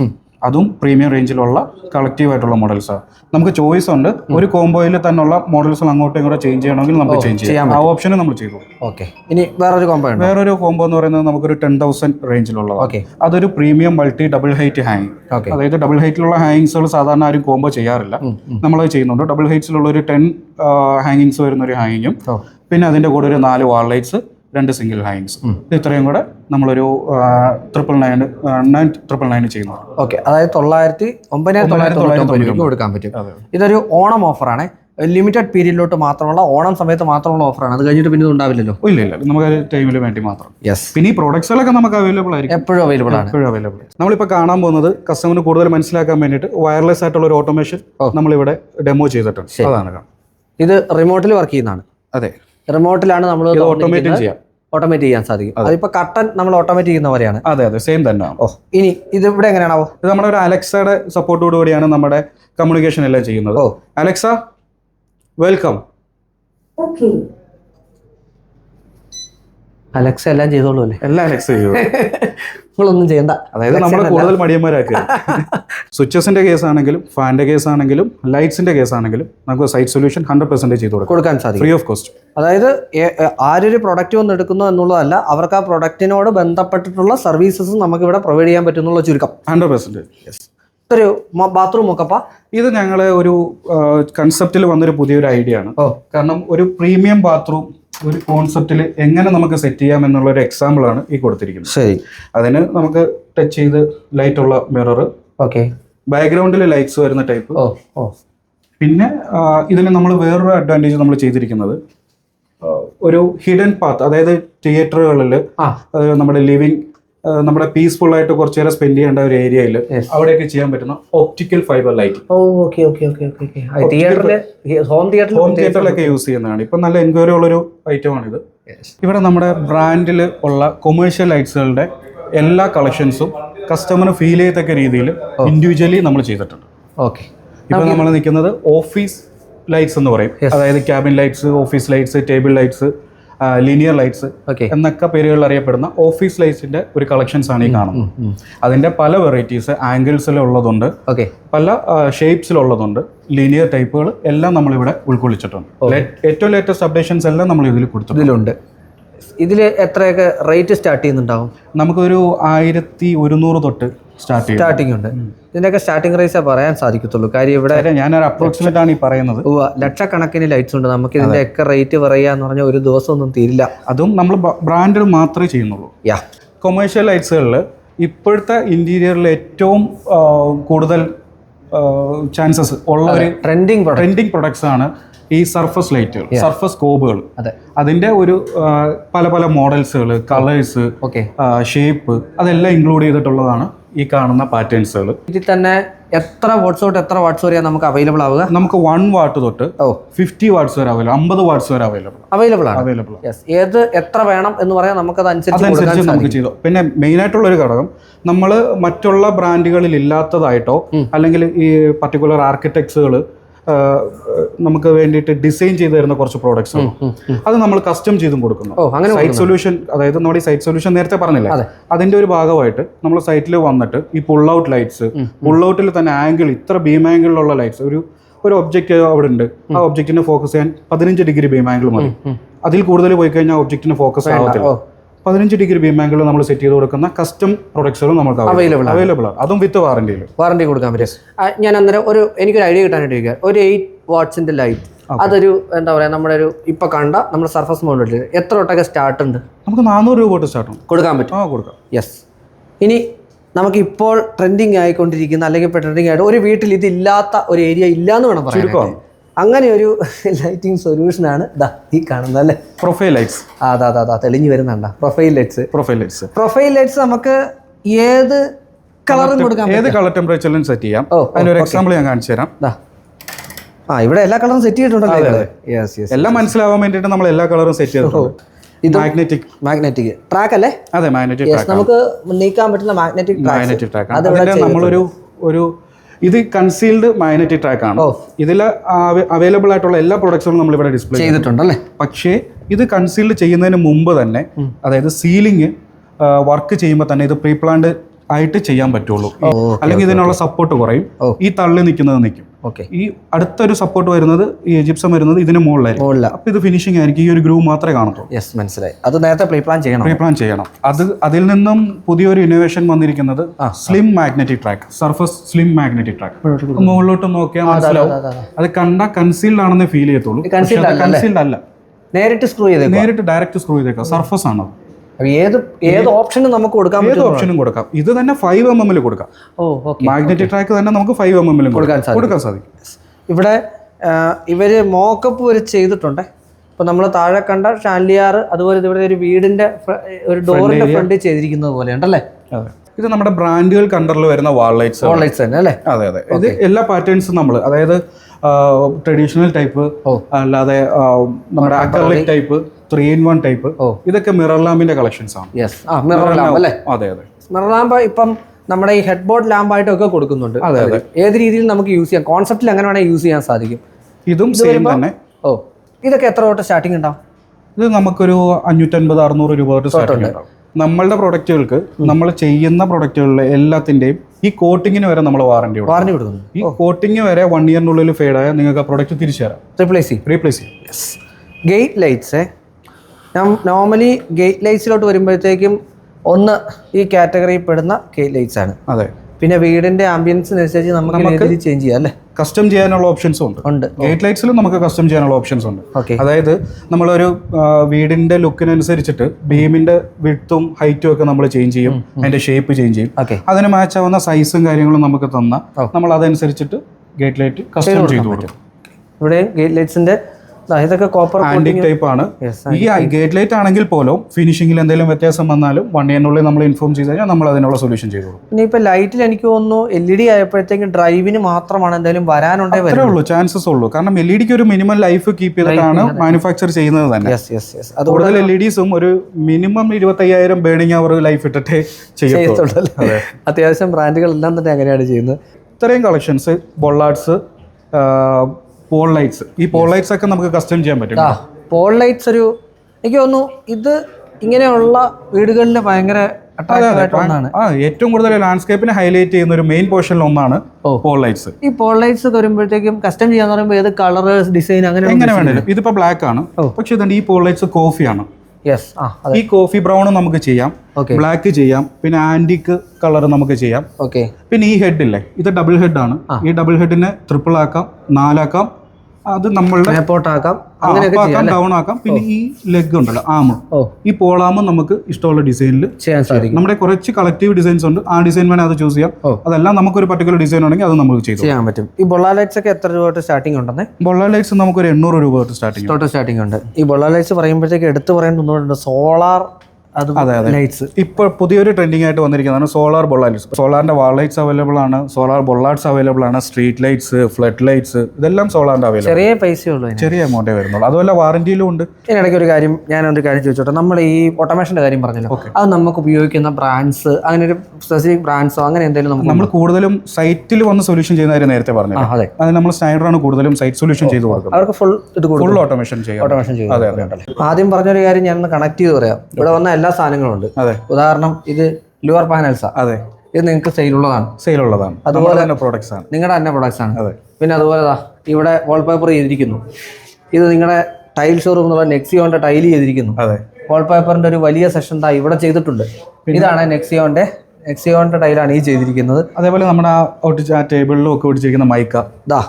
അതും പ്രീമിയം റേഞ്ചിലുള്ള കളക്റ്റീവ് ആയിട്ടുള്ള മോഡൽസാണ് നമുക്ക് ചോയ്സ് ഉണ്ട്. ഒരു കോംബോയിൽ തന്നെയുള്ള മോഡൽസ് അങ്ങോട്ടും ഇങ്ങോട്ടും ചേഞ്ച് ചെയ്യണമെങ്കിൽ നമുക്ക് ചേഞ്ച് ചെയ്യാം. ആ ഓപ്ഷൻ നമ്മൾ ചെയ്തു. ഓക്കെ. ഇനി വേറൊരു കോംബോ വേറൊരു കോംബോ എന്ന് പറയുന്നത് നമുക്കൊരു ടെൻ തൗസൻഡ് റേഞ്ചിലുള്ളതാണ് ഓക്കെ. അതൊരു premium multi double height hang അതായത് ഡബിൾ ഹൈറ്റിലുള്ള ഹാങ്ങിങ്സുകൾ സാധാരണ ആരും കോംബോ ചെയ്യാറില്ല. നമ്മളത് ചെയ്യുന്നുണ്ട്. ഡബിൾ ഹൈറ്റ്സിലുള്ള ഒരു ടെൻ ഹാങ്ങിങ്സ് വരുന്ന ഒരു ഹാങ്ങിങ്ങും പിന്നെ അതിന്റെ കൂടെ ഒരു നാല് വാൾ ലൈറ്റ്സ് രണ്ട് സിംഗിൾ ഹാങ്സ് ഇത്രയും കൂടെ നമ്മളൊരു triple nine nine triple nine ചെയ്യുന്നു. ഓക്കെ അതായത് തൊള്ളായിരത്തി ഒമ്പതിനായിരത്തി തൊള്ളായിരത്തി തൊള്ളായിരത്തി രൂപയ്ക്ക് കൊടുക്കാൻ പറ്റും. ഇതൊരു ഓണം ഓഫറാണ്. ലിമിറ്റഡ് പീരീഡിലോട്ട് മാത്രമുള്ള ഓണം സമയത്ത് മാത്രമുള്ള ഓഫറാണ്. അത് കഴിഞ്ഞിട്ട് പിന്നെ ഉണ്ടാവില്ലല്ലോ? ഇല്ല ഇല്ല നമുക്ക് ടൈമിൽ വേണ്ടി മാത്രം. യെസ് പിന്നെ ഈ പ്രോഡക്ട്സുകളൊക്കെ നമുക്ക് അവൈലബിൾ ആയിരിക്കും. എപ്പോഴും അവൈലബിൾ ആണ്. എപ്പോഴും അവൈലബിൾ നമ്മളിപ്പോൾ കാണാൻ പോകുന്നത് കസ്റ്റമറിന് കൂടുതൽ മനസ്സിലാക്കാൻ വേണ്ടിയിട്ട് വയർലെസ് ആയിട്ടുള്ള ഒരു ഓട്ടോമേഷൻ നമ്മളിവിടെ ഡെമോ ചെയ്തിട്ടുണ്ട്. അതാണ് ഇത് റിമോട്ടിൽ വർക്ക് ചെയ്യുന്നതാണ്. അതെ. റിമോട്ടിലാണ് നമ്മൾ ഓട്ടോമേറ്റ് ചെയ്യാം. ഓട്ടോമേറ്റ് ചെയ്യാൻ സാധിക്കും. അതിപ്പോ കട്ടൻ നമ്മൾ ഓട്ടോമേറ്റ് ചെയ്യുന്ന പോലെയാണ്. അതെ അതെ. സെയിം തന്നെ ഓ ഇനി ഇത് ഇവിടെ എങ്ങനെയാണോ ഇത് നമ്മുടെ ഒരു അലക്സയുടെ സപ്പോർട്ടോട് കൂടിയാണ് നമ്മുടെ കമ്മ്യൂണിക്കേഷൻ എല്ലാം ചെയ്യുന്നത്. ഓ. അലക്സ വെൽക്കം അലക്സ എല്ലാം ചെയ്തോളൂ അല്ലേ? എല്ലാം അലക്സ ചെയ്യും നമ്മളൊന്നും ചെയ്യണ്ട. അതായത് നമ്മൾ കൂടുതൽ മടിയന്മാരാക്കുക സ്വിച്ചസിന്റെ കേസ് ആണെങ്കിലും ഫാനിന്റെ കേസ് ആണെങ്കിലും ലൈറ്റ്സിന്റെ കേസ് ആണെങ്കിലും നമുക്ക് സൈറ്റ് സൊല്യൂഷൻ ഹൺഡ്രഡ് പെർസെന്റേജ് ചെയ്ത് കൊടുക്കും. കൊടുക്കാൻ സാധിക്കും. ഫ്രീ ഓഫ് കോസ്റ്റ് അതായത് ആരൊരു പ്രൊഡക്റ്റ് വന്ന് എടുക്കുന്നു എന്നുള്ളതല്ല അവർക്ക് ആ പ്രൊഡക്റ്റിനോട് ബന്ധപ്പെട്ടിട്ടുള്ള സർവീസസ് നമുക്ക് ഇവിടെ പ്രൊവൈഡ് ചെയ്യാൻ പറ്റുന്നുള്ള ചുരുക്കം. ഹൺഡ്രഡ് പെർസെന്റേജ് ഒരു ബാത്റൂം ഒക്കെ ഇത് ഞങ്ങളെ ഒരു കൺസെപ്റ്റിൽ വന്നൊരു പുതിയൊരു ഐഡിയ ആണ്. ഓ. കാരണം ഒരു പ്രീമിയം ബാത്റൂം ഒരു കോൺസെപ്റ്റിൽ എങ്ങനെ നമുക്ക് സെറ്റ് ചെയ്യാം എന്നുള്ള ഒരു എക്സാമ്പിൾ ആണ് ഈ കൊടുത്തിരിക്കുന്നത്. ശരി. അതിന് നമുക്ക് ടച്ച് ചെയ്ത് ലൈറ്റ് ഉള്ള മിറർ ഓക്കെ ബാക്ക്ഗ്രൗണ്ടിൽ ലൈറ്റ്സ് വരുന്ന ടൈപ്പ് ഓ ഓ. പിന്നെ ഇതിന് നമ്മൾ വേറൊരു അഡ്വാന്റേജ് നമ്മൾ ചെയ്തിരിക്കുന്നത്. ഒരു ഹിഡൻ പാത്ത് അതായത് തിയേറ്ററുകളിൽ നമ്മുടെ ലിവിങ് നമ്മുടെ പീസ്ഫുൾ ആയിട്ട് കുറച്ചു നേരം സ്പെൻഡ് ചെയ്യേണ്ട ഒരു ഏരിയയിൽ അവിടെയൊക്കെ ചെയ്യാൻ പറ്റുന്ന ഓപ്റ്റിക്കൽ ഫൈബർ ലൈറ്റ് ഹോം തിയേറ്ററിലൊക്കെ യൂസ് ചെയ്യുന്നതാണ്. ഇപ്പൊ നല്ല എൻക്വയറി ഉള്ളൊരു ഐറ്റമാണിത് ഇവിടെ നമ്മുടെ ബ്രാൻഡിൽ ഉള്ള കൊമേഴ്ഷ്യൽ ലൈറ്റ്സുകളുടെ എല്ലാ കളക്ഷൻസും കസ്റ്റമറിന് ഫീൽ ചെയ്യത്തക്ക രീതിയിൽ ഇൻഡിവിജ്വലി നമ്മൾ ചെയ്തിട്ടുണ്ട്. ഓക്കെ ഇപ്പൊ നമ്മൾ നിൽക്കുന്നത് ഓഫീസ് ലൈറ്റ്സ് എന്ന് പറയും. അതായത് cabin lights office lights table lights linear lights എന്നൊക്കെ പേരുകളിൽ അറിയപ്പെടുന്ന ഓഫീസ് ലൈറ്റ്സിന്റെ ഒരു കളക്ഷൻസ് ആണ് ഈ കാണുന്നത്. അതിന്റെ പല വെറൈറ്റീസ് ആംഗിൾസിലുള്ളതുണ്ട് ഉള്ളതുണ്ട്. പല ഷേപ്സിലുള്ളതുണ്ട് ലീനിയർ ടൈപ്പുകൾ എല്ലാം നമ്മൾ ഇവിടെ ഉൾക്കൊള്ളിച്ചിട്ടുണ്ട് ഏറ്റവും ലേറ്റസ്റ്റ് അപ്ഡേഷൻസ് എല്ലാം നമ്മൾ ഇതിൽ കൊടുത്തിട്ടുണ്ട് ഇതിൽ എത്രയൊക്കെ റേറ്റ് സ്റ്റാർട്ട് ചെയ്യുന്നുണ്ടാവും? നമുക്കൊരു ആയിരത്തി ഒരുന്നൂറ് തൊട്ട് സ്റ്റാർട്ടിംഗ് ഉണ്ട്. ഇതിന്റെയൊക്കെ സ്റ്റാർട്ടിംഗ് റേസേ പറയാൻ സാധിക്കത്തുള്ളൂ. കാര്യം ഇവിടെ ഞാനൊരു അപ്രോക്സിമേറ്റ് ആണ് ഈ പറയുന്നത്. ലക്ഷക്കണക്കിന് ലൈറ്റ്സ് ഉണ്ട്. നമുക്ക് ഇതിന്റെ ഒക്കെ റേറ്റ് പറയുക എന്ന് പറഞ്ഞാൽ ഒരു ദിവസം ഒന്നും തീരില്ല. അതും നമ്മൾ ബ്രാൻഡിൽ മാത്രമേ ചെയ്യുന്നുള്ളൂ. യാ. കൊമേഴ്ഷ്യൽ ലൈറ്റ്സുകളിൽ ഇപ്പോഴത്തെ ഇന്റീരിയറിൽ ഏറ്റവും കൂടുതൽ ചാൻസസ് ഉള്ള ഒരു ട്രെൻഡിങ് ട്രെൻഡിങ് പ്രൊഡക്ട്സ് ആണ് ഈ സർഫസ് ലൈറ്റുകൾ സർഫസ് കോബുകൾ അതെ. അതിന്റെ ഒരു പല പല മോഡൽസുകൾ കളേഴ്സ് ഷേപ്പ് അതെല്ലാം ഇൻക്ലൂഡ് ചെയ്തിട്ടുള്ളതാണ്. ഈ കാണുന്ന പാറ്റേൺസുകൾ ഇതിൽ തന്നെ എത്ര വാട്ട്സ് തൊട്ട് എത്ര വാട്ട്സ് വരെയാണ് നമുക്ക് അവൈലബിൾ ആവുക? നമുക്ക് വൺ വാട്ട് തൊട്ട് ഓ. ഫിഫ്റ്റി വാട്ട്സ് വരെ അവൈലബിൾ അമ്പത് വാട്ട്സ് വരെ അവൈലബിൾ അവൈലബിൾ ആണ്. അവൈലബിൾ യെസ് ഏത് എത്ര വേണം എന്ന് പറയാൻ നമുക്ക് അതനുസരിച്ച് നമുക്ക് ചെയ്തു. പിന്നെ മെയിൻ ആയിട്ടുള്ള ഒരു ഘടകം നമ്മൾ മറ്റുള്ള ബ്രാൻഡുകളിൽ ഇല്ലാത്തതായിട്ടോ അല്ലെങ്കിൽ ഈ പർട്ടിക്കുലർ ആർക്കിടെക്ട്സുകൾ നമുക്ക് വേണ്ടിയിട്ട് ഡിസൈൻ ചെയ്ത് തരുന്ന കുറച്ച് പ്രോഡക്ട്സ് ആണ് അത് നമ്മൾ കസ്റ്റം ചെയ്തും കൊടുക്കുന്നു. സൈറ്റ് സൊല്യൂഷൻ അതായത് നമ്മുടെ ഈ സൈറ്റ് സൊല്യൂഷൻ നേരത്തെ പറഞ്ഞില്ലേ? അതിന്റെ ഒരു ഭാഗമായിട്ട് നമ്മൾ സൈറ്റിൽ വന്നിട്ട് ഈ പുൾ ഔട്ട് ലൈറ്റ്സ് പുൾ ഔട്ടിൽ തന്നെ ആംഗിൾ ഇത്ര ബീം ആംഗിളിലുള്ള ലൈറ്റ്സ് ഒരു ഒരു ഒബ്ജക്റ്റ് അവിടെ ഉണ്ട് ആ ഒബ്ജക്റ്റിനെ ഫോക്കസ് ചെയ്യാൻ പതിനഞ്ച് ഡിഗ്രി ബീം ആംഗിൾ മതി. അതിൽ കൂടുതൽ പോയി കഴിഞ്ഞാൽ ഒബ്ജക്റ്റിന് ഫോക്കസ് ആവത്തില്ല. പതിനഞ്ച് ഡിഗ്രി ബീം ആംഗിൾ നമ്മൾ സെറ്റ് ചെയ്ത് കൊടുക്കുന്ന കസ്റ്റം പ്രൊഡക്ട്സുകളും നമുക്ക് അവൈലബിൾ. അവൈലബിൾ ആണ്. അതും വിത്ത് വാറണ്ടിയിൽ വാറണ്ടി കൊടുക്കാൻ പറ്റും ഞാൻ അന്നേരം ഒരു എനിക്കൊരു ഐഡിയ കിട്ടാനായിട്ട് ചോദിക്കുക ഒരു എയ്റ്റ് വാട്ട്സിന്റെ ലൈറ്റ് അതൊരു എന്താ പറയാ നമ്മുടെ ഒരു ഇപ്പൊ കണ്ട നമ്മുടെ സർഫസ് മോഡലിൽ എത്ര തൊട്ടൊക്കെ സ്റ്റാർട്ട് ഉണ്ട്? നമുക്ക് നാനൂറ് രൂപ തൊട്ട് സ്റ്റാർട്ട് കൊടുക്കാൻ പറ്റും. ആ കൊടുക്കാം. യെസ് ഇനി നമുക്ക് ഇപ്പോൾ ട്രെൻഡിങ് ആയിക്കൊണ്ടിരിക്കുന്ന അല്ലെങ്കിൽ ഇപ്പോൾ ട്രെൻഡിങ് ആയിട്ട് ഒരു വീട്ടിൽ ഇതില്ലാത്ത ഒരു ഏരിയ ഇല്ല എന്ന് വേണം ചുരുക്കമാണ്. അങ്ങനെ ഒരു ലൈറ്റിംഗ് സൊല്യൂഷനാണ് ദാ ഈ കാണുന്നത് അല്ലേ? പ്രൊഫൈൽ ലൈറ്റ്സ് അതാ അതാ അതാ തെളിഞ്ഞു വരുന്നുണ്ട് profile lights profile lights profile lights നമുക്ക് ഏത് കളറും കൊടുക്കാം ഏത് കളർ ടെമ്പറേച്ചറിലും സെറ്റ് ചെയ്യാം. ഓ, അതിനൊരു എക്സാമ്പിൾ ഞാൻ കാണിച്ചു തരാം. ദാ. ആ ഇവിടെ എല്ലാ കളറും സെറ്റ് ചെയ്തിട്ടുണ്ടല്ലോ യെസ് യെസ് എല്ലാം മനസ്സിലാവാൻ വേണ്ടിയിട്ട് നമ്മൾ എല്ലാ കളറും സെറ്റ് ചെയ്തിട്ടുണ്ട്. ഇത് മാഗ്നറ്റിക് മാഗ്നറ്റിക് ട്രാക്ക് അല്ലേ? അതെ മാഗ്നറ്റിക് ട്രാക്ക് നമുക്ക് നീക്കാൻ പറ്റുന്ന മാഗ്നറ്റിക് മാഗ്നറ്റിക് ട്രാക്ക് അതിന്റെ നമ്മളൊരു ഒരു ഇത് കൺസീൽഡ് മാഗ്നറ്റിക് ട്രാക്ക് ആണ്. ഇതിൽ അവൈലബിൾ ആയിട്ടുള്ള എല്ലാ പ്രൊഡക്ട്സുകളും നമ്മൾ ഇവിടെ ഡിസ്പ്ലേ ചെയ്തിട്ടുണ്ട് അല്ലേ പക്ഷേ ഇത് കൺസീൽഡ് ചെയ്യുന്നതിന് മുമ്പ് തന്നെ അതായത് സീലിംഗ് വർക്ക് ചെയ്യുമ്പോൾ തന്നെ ഇത് പ്രീ പ്ലാൻഡ് ആയിട്ട് ചെയ്യാൻ പറ്റുള്ളൂ. അല്ലെങ്കിൽ ഇതിനുള്ള സപ്പോർട്ട് കുറയും. ഈ തള്ളി നിൽക്കുന്നത് നിൽക്കും. ഓക്കെ ഈ അടുത്തൊരു സപ്പോർട്ട് വരുന്നത് ഈ ജിപ്സം വരുന്നത് ഇതിന് മുകളിലായിരിക്കും. മുകളിലാണ് അപ്പൊ ഇത് ഫിനിഷിംഗ് ആയിരിക്കും. ഈ ഒരു ഗ്രൂ മാത്രമേ കാണത്തുള്ളൂ. യെസ് മനസ്സിലായി. അത് നേരത്തെ പ്രീ പ്ലാൻ ചെയ്യണം. പ്രീ പ്ലാൻ ചെയ്യണം. അത് അതിൽ നിന്നും പുതിയൊരു ഇന്നോവേഷൻ വന്നിരിക്കുന്നത് slim magnetic track surface slim magnetic track മുകളിലോട്ട് നോക്കിയാൽ മനസ്സിലാവും. അത് കണ്ട കൺസീൽഡ് ആണെന്ന് ഫീൽ ചെയ്യത്തുള്ളൂ. കൺസീൽഡ് അല്ല. നേരിട്ട് സ്ക്രൂ ചെയ്തേക്കാം നേരിട്ട് ഡയറക്റ്റ് സ്ക്രൂ ചെയ്തേക്കാം സർഫസ് ആണ് ഏത് ഏത് ഓപ്ഷനും നമുക്ക് കൊടുക്കാൻ ഏത് ഓപ്ഷനും കൊടുക്കാം. ഇത് തന്നെ ഫൈവ് എം എമ്മിൽ കൊടുക്കാം. ഓ ഓക്കെ മാഗ്നറ്റിക് ട്രാക്ക് തന്നെ നമുക്ക് ഫൈവ് എം എമ്മിലും കൊടുക്കാൻ. കൊടുക്കാൻ സാധിക്കും. ഇവിടെ ഇവർ മോക്കപ്പ് വരെ ചെയ്തിട്ടുണ്ട്. ഇപ്പൊ നമ്മൾ താഴെ കണ്ട ഷാൻലിയാർ അതുപോലെ ഇവിടെ ഒരു വീടിന്റെ ഒരു ഡോറിന്റെ ഫ്രണ്ട് ചെയ്തിരിക്കുന്നത് പോലെ ഉണ്ടല്ലേ ഇത് നമ്മുടെ ബ്രാൻഡുകൾക്ക് അണ്ടറിൽ വരുന്ന വാൾ ലൈറ്റ്സ് ലൈറ്റ്സ് തന്നെ അല്ലേ? അതെ അതെ. ഇത് എല്ലാ പാറ്റേൺസും നമ്മൾ അതായത് ട്രഡീഷണൽ ടൈപ്പ് അല്ലാതെ നമ്മുടെ acrylic type three in one type ഇതൊക്കെ മിറർ ലാമ്പിന്റെ കളക്ഷൻസ് ആണ്. യെസ് ആ മിറർ ലാമ്പ് അല്ലേ? അതെ അതെ. മിറർ ലാമ്പ് ഇപ്പം നമ്മുടെ ഈ ഹെഡ് ബോർഡ് ലാമ്പായിട്ടൊക്കെ കൊടുക്കുന്നുണ്ട്. ഏത് രീതിയിൽ നമുക്ക് യൂസ് ചെയ്യാം? കോൺസെപ്റ്റിൽ എങ്ങനെ വേണമെങ്കിൽ യൂസ് ചെയ്യാൻ സാധിക്കും? ഇതും സെയിം തന്നെ. ഓ ഇതൊക്കെ എത്ര തൊട്ട് സ്റ്റാർട്ടിംഗ് ഉണ്ടാവും? ഇത് നമുക്കൊരു അഞ്ഞൂറ്റൻപത് അറുന്നൂറ് രൂപ തൊട്ട് സ്റ്റാർട്ടിംഗ് ഉണ്ടാവും. നമ്മളുടെ പ്രൊഡക്റ്റുകൾക്ക് നമ്മൾ ചെയ്യുന്ന പ്രൊഡക്റ്റുകളിലെ എല്ലാത്തിന്റെയും ഈ കോട്ടിങ്ങിന് വരെ നമ്മൾ വാറണ്ടി വാറണ്ടി കൊടുക്കുന്നു. ഈ കോട്ടിങ് വരെ വൺ ഇയറിനുള്ളിൽ ഫേഡ് ആയാൽ നിങ്ങൾക്ക് ആ പ്രൊഡക്റ്റ് തിരിച്ചു തരാം. റീപ്ലേസ് ചെയ്യും. റീപ്ലേസ് ചെയ്യും. ഗേറ്റ് ലൈറ്റ്സ് നോർമലി ഗേറ്റ് ലൈറ്റ്സിലോട്ട് വരുമ്പോഴത്തേക്കും ഒന്ന് ഈ കാറ്റഗറിയിൽ പെടുന്ന ഗേറ്റ് ലൈറ്റ്സ് ആണ്. അതെ. പിന്നെ വീടിന്റെ ആംബിയൻസ് ആംബിയൻസിനനുസരിച്ച് നമുക്ക് ചേഞ്ച് ചെയ്യാം അല്ലേ? കസ്റ്റം ചെയ്യാനുള്ള ഓപ്ഷൻസും ഉണ്ട്. ഉണ്ട്. ഗേറ്റ് ലൈറ്റ്സിലും നമുക്ക് കസ്റ്റം ചെയ്യാനുള്ള ഓപ്ഷൻസ് ഉണ്ട്. ഓക്കെ അതായത് നമ്മളൊരു വീടിന്റെ ലുക്കിനനുസരിച്ചിട്ട് ബീമിന്റെ വിട്ടും ഹൈറ്റും ഒക്കെ നമ്മൾ ചേഞ്ച് ചെയ്യും. അതിന്റെ ഷേപ്പ് ചേഞ്ച് ചെയ്യും. അതിന് മാച്ച് ആവുന്ന സൈസും കാര്യങ്ങളും നമുക്ക് തന്ന നമ്മൾ അതനുസരിച്ചിട്ട് ഗേറ്റ് ലൈറ്റ് കസ്റ്റം ചെയ്തു കൊടുക്കും. ഇവിടെ ഗേറ്റ് ലൈറ്റ്സിന്റെ ഇതൊക്കെ കോപ്പർ ടൈപ്പ് ആണ്. ഈ ഗേറ്റ് ലൈറ്റ് ആണെങ്കിൽ പോലും ഫിനിഷിംഗിൽ എന്തെങ്കിലും വ്യത്യാസം വന്നാലും വൺ ഇയറിനുള്ളിൽ നമ്മൾ ഇൻഫോം ചെയ്ത് കഴിഞ്ഞാൽ നമ്മൾ അതിനുള്ള സൊല്യൂഷൻ ചെയ്തു ഇനി ഇപ്പൊ ലൈറ്റിൽ എനിക്ക് തോന്നുന്നു എൽ ഇ ഡി ആയപ്പോഴത്തേക്കും ഡ്രൈവിന് മാത്രമാണ് എന്തായാലും വരാനുണ്ടേ അത്രേ ഉള്ളൂ ചാൻസസ് ഉള്ളൂ. കാരണം എൽ ഇ ഡിക്ക് ഒരു മിനിമം ലൈഫ് കീപ്പ് ചെയ്തിട്ടാണ് മാനുഫാക്ചർ ചെയ്യുന്നത് തന്നെ. കൂടുതൽ എൽ ഇ ഡിസും ഒരു മിനിമം ഇരുപത്തയ്യായിരം ബേണിംഗ് അവർ ലൈഫ് ഇട്ടിട്ടേ ചെയ്യത്തുള്ളൂ. ചെയ്യത്തുള്ളൂ അത്യാവശ്യം ബ്രാൻഡുകളെല്ലാം തന്നെ അങ്ങനെയാണ് ചെയ്യുന്നത്. ഇത്രയും കളക്ഷൻസ് ബൊള്ളാർട്സ് പോൾ ലൈറ്റ്സ് ഈ പോൾ ലൈറ്റ്സ് ഒക്കെ നമുക്ക് കസ്റ്റം ചെയ്യാൻ പറ്റും പോൾ ലൈറ്റ്സ് ഒരു എനിക്ക് തോന്നുന്നു ഇത് ഇങ്ങനെയുള്ള വീടുകളിൽ ഭയങ്കര ഏറ്റവും കൂടുതൽ ലാൻഡ്സ്കേപ്പിനെ ഹൈലൈറ്റ് ചെയ്യുന്ന ഒരു മെയിൻ പോർഷനിൽ ഒന്നാണ് പോൾ ലൈറ്റ്സ് ഈ പോൾ ലൈറ്റ്സ് വരുമ്പോഴത്തേക്കും കസ്റ്റം ചെയ്യാന്ന് പറയുമ്പോൾ ഏത് കളർ ഡിസൈൻ അങ്ങനെ എങ്ങനെ വേണേലും. ഇതിപ്പോ ബ്ലാക്ക് ആണ്. പക്ഷെ ഇതുണ്ട് ഈ പോൾ ലൈറ്റ്സ് കോഫിയാണ് ഈ കോഫി ബ്രൗൺ നമുക്ക് ചെയ്യാം. ബ്ലാക്ക് ചെയ്യാം. പിന്നെ ആന്റിക് കളർ നമുക്ക് ചെയ്യാം. ഓക്കെ പിന്നെ ഈ ഹെഡ് ഇല്ലേ? ഇത് ഡബിൾ ഹെഡ് ആണ്. ഈ ഡബിൾ ഹെഡിനെ ട്രിപ്പിൾ ആക്കാം നാലാക്കാം. അത് നമ്മളുടെ മേപ്പോട്ടാക്കാം അങ്ങനെയൊക്കെ ചെയ്യാം ഡൗൺ ആക്കാം. പിന്നെ ഈ ലെഗ് ഉണ്ടല്ലോ ആമ് ഈ പോളാമ് നമുക്ക് ഇഷ്ടമുള്ള ഡിസൈനിൽ ചെയ്യാൻ സാധിക്കും. നമ്മുടെ കുറച്ച് കളക്റ്റീവ് ഡിസൈൻസ് ഉണ്ട്. ആ ഡിസൈൻ വേണേൽ അത് ചൂസ് ചെയ്യാം. അതെല്ലാം നമുക്ക് ഒരു പർട്ടിക്കുലർ ഡിസൈൻ ഉണ്ടെങ്കിൽ അത് നമുക്ക് ചെയ്തു ചെയ്യാൻ പറ്റും. ഈ ബൊള്ള ലൈറ്റ്സ് ഒക്കെ എത്ര രൂപ തൊട്ട് സ്റ്റാർട്ടിംഗ് ഉണ്ടെന്ന്? ബൊള്ള ലൈറ്റ്സ് നമുക്ക് ഒരു എണ്ണൂറ് രൂപ തൊട്ട് സ്റ്റാർട്ടിംഗ് തൊട്ട് സ്റ്റാർട്ടിംഗ് ഉണ്ട്. ഈ ബൊള്ള ലൈറ്റ്സ് പറയുമ്പോഴത്തേക്ക് എടുത്തു പറയേണ്ടത് സോളാർ ലൈറ്റ്സ് ഇപ്പോൾ പുതിയൊരു ട്രെൻഡിങ് ആയിട്ട് വന്നിരിക്കുന്നതാണ് സോളാർ ബൊള്ളാറ്റ്സ് സോളാറിന്റെ വാൾ ലൈറ്റ്സ് അവൈലബിൾ ആണ് സോളാർ ബൊള്ളാറ്റ്സ് അവൈലബിൾ ആണ് സ്ട്രീറ്റ് ലൈറ്റ്സ് ഫ്ലഡ് ലൈറ്റ്സ് ഇതെല്ലാം സോളാറിന്റെ അവൈലബിൾ ചെറിയ പൈസയുള്ളൂ അതിന്. ചെറിയ എമൗണ്ടേ വരുന്നുള്ളൂ. അതുപോലെ വാറന്റിയിലും ഉണ്ട്. ഇതിനിടയ്ക്ക് ഒരു കാര്യം ഞാൻ ഒരു കാര്യം ചോദിച്ചോട്ടെ. നമ്മൾ ഈ ഓട്ടോമേഷന്റെ കാര്യം പറഞ്ഞല്ലോ. അത് നമുക്ക് ഉപയോഗിക്കുന്ന ബ്രാൻഡ്സ് അങ്ങനെ ഒരു സ്പെസിഫിക് ബ്രാൻഡ്സോ അങ്ങനെ എന്തെങ്കിലും നമ്മൾ കൂടുതലും സൈറ്റിൽ വന്ന് സൊല്യൂഷൻ ചെയ്യുന്ന കാര്യം നേരത്തെ പറഞ്ഞു അതെ. അത് നമ്മൾ സ്നൈഡറാണ് കൂടുതലും സൈറ്റ് സൊല്യൂഷൻ ചെയ്ത് കൊടുക്കുന്നത്. അവർക്ക് ഫുൾ ഇത് ഫുൾ ഓട്ടോമേഷൻ ചെയ്യും ഓട്ടോമേഷൻ ചെയ്യും ആദ്യം പറഞ്ഞൊരു കാര്യം ഞാനൊന്ന് കണക്ട് ചെയ്ത് പറയാം. ഇവിടെ വന്ന എല്ലാ സാധനങ്ങളും ഉണ്ട് അതെ. ഉദാഹരണം ഇത് ലുവർ പാനൽസ്. അതെ. ഇത് നിങ്ങൾക്ക് സെയിലുള്ളതാണ്. സെയിൽ ഉള്ളതാണ് അതുപോലെ തന്നെ പ്രോഡക്ട്സ് ആണ്. നിങ്ങളുടെ തന്നെ പ്രോഡക്ട്സ് ആണ്. അതെ. പിന്നെ അതുപോലെ ഇവിടെ വാൾപേപ്പർ ചെയ്തിരിക്കുന്നു. ഇത് നിങ്ങളുടെ ടൈൽ ഷോറൂം എന്നുള്ള നെക്സിയോന്റെ ടൈൽ ചെയ്തിരിക്കുന്നു. അതെ. വാൾപേപ്പറിന്റെ ഒരു വലിയ സെഷൻ താ ഇവിടെ ചെയ്തിട്ടുണ്ട്. ഇതാണ് നെക്സിയോന്റെ നെക്സിയോന്റെ ടൈലാണ് ഈ ചെയ്തിരിക്കുന്നത്. അതേപോലെ നമ്മുടെ ആ ടേബിളിലും ഒക്കെ ഓടിച്ചിരിക്കുന്ന മൈക്ക. ദാ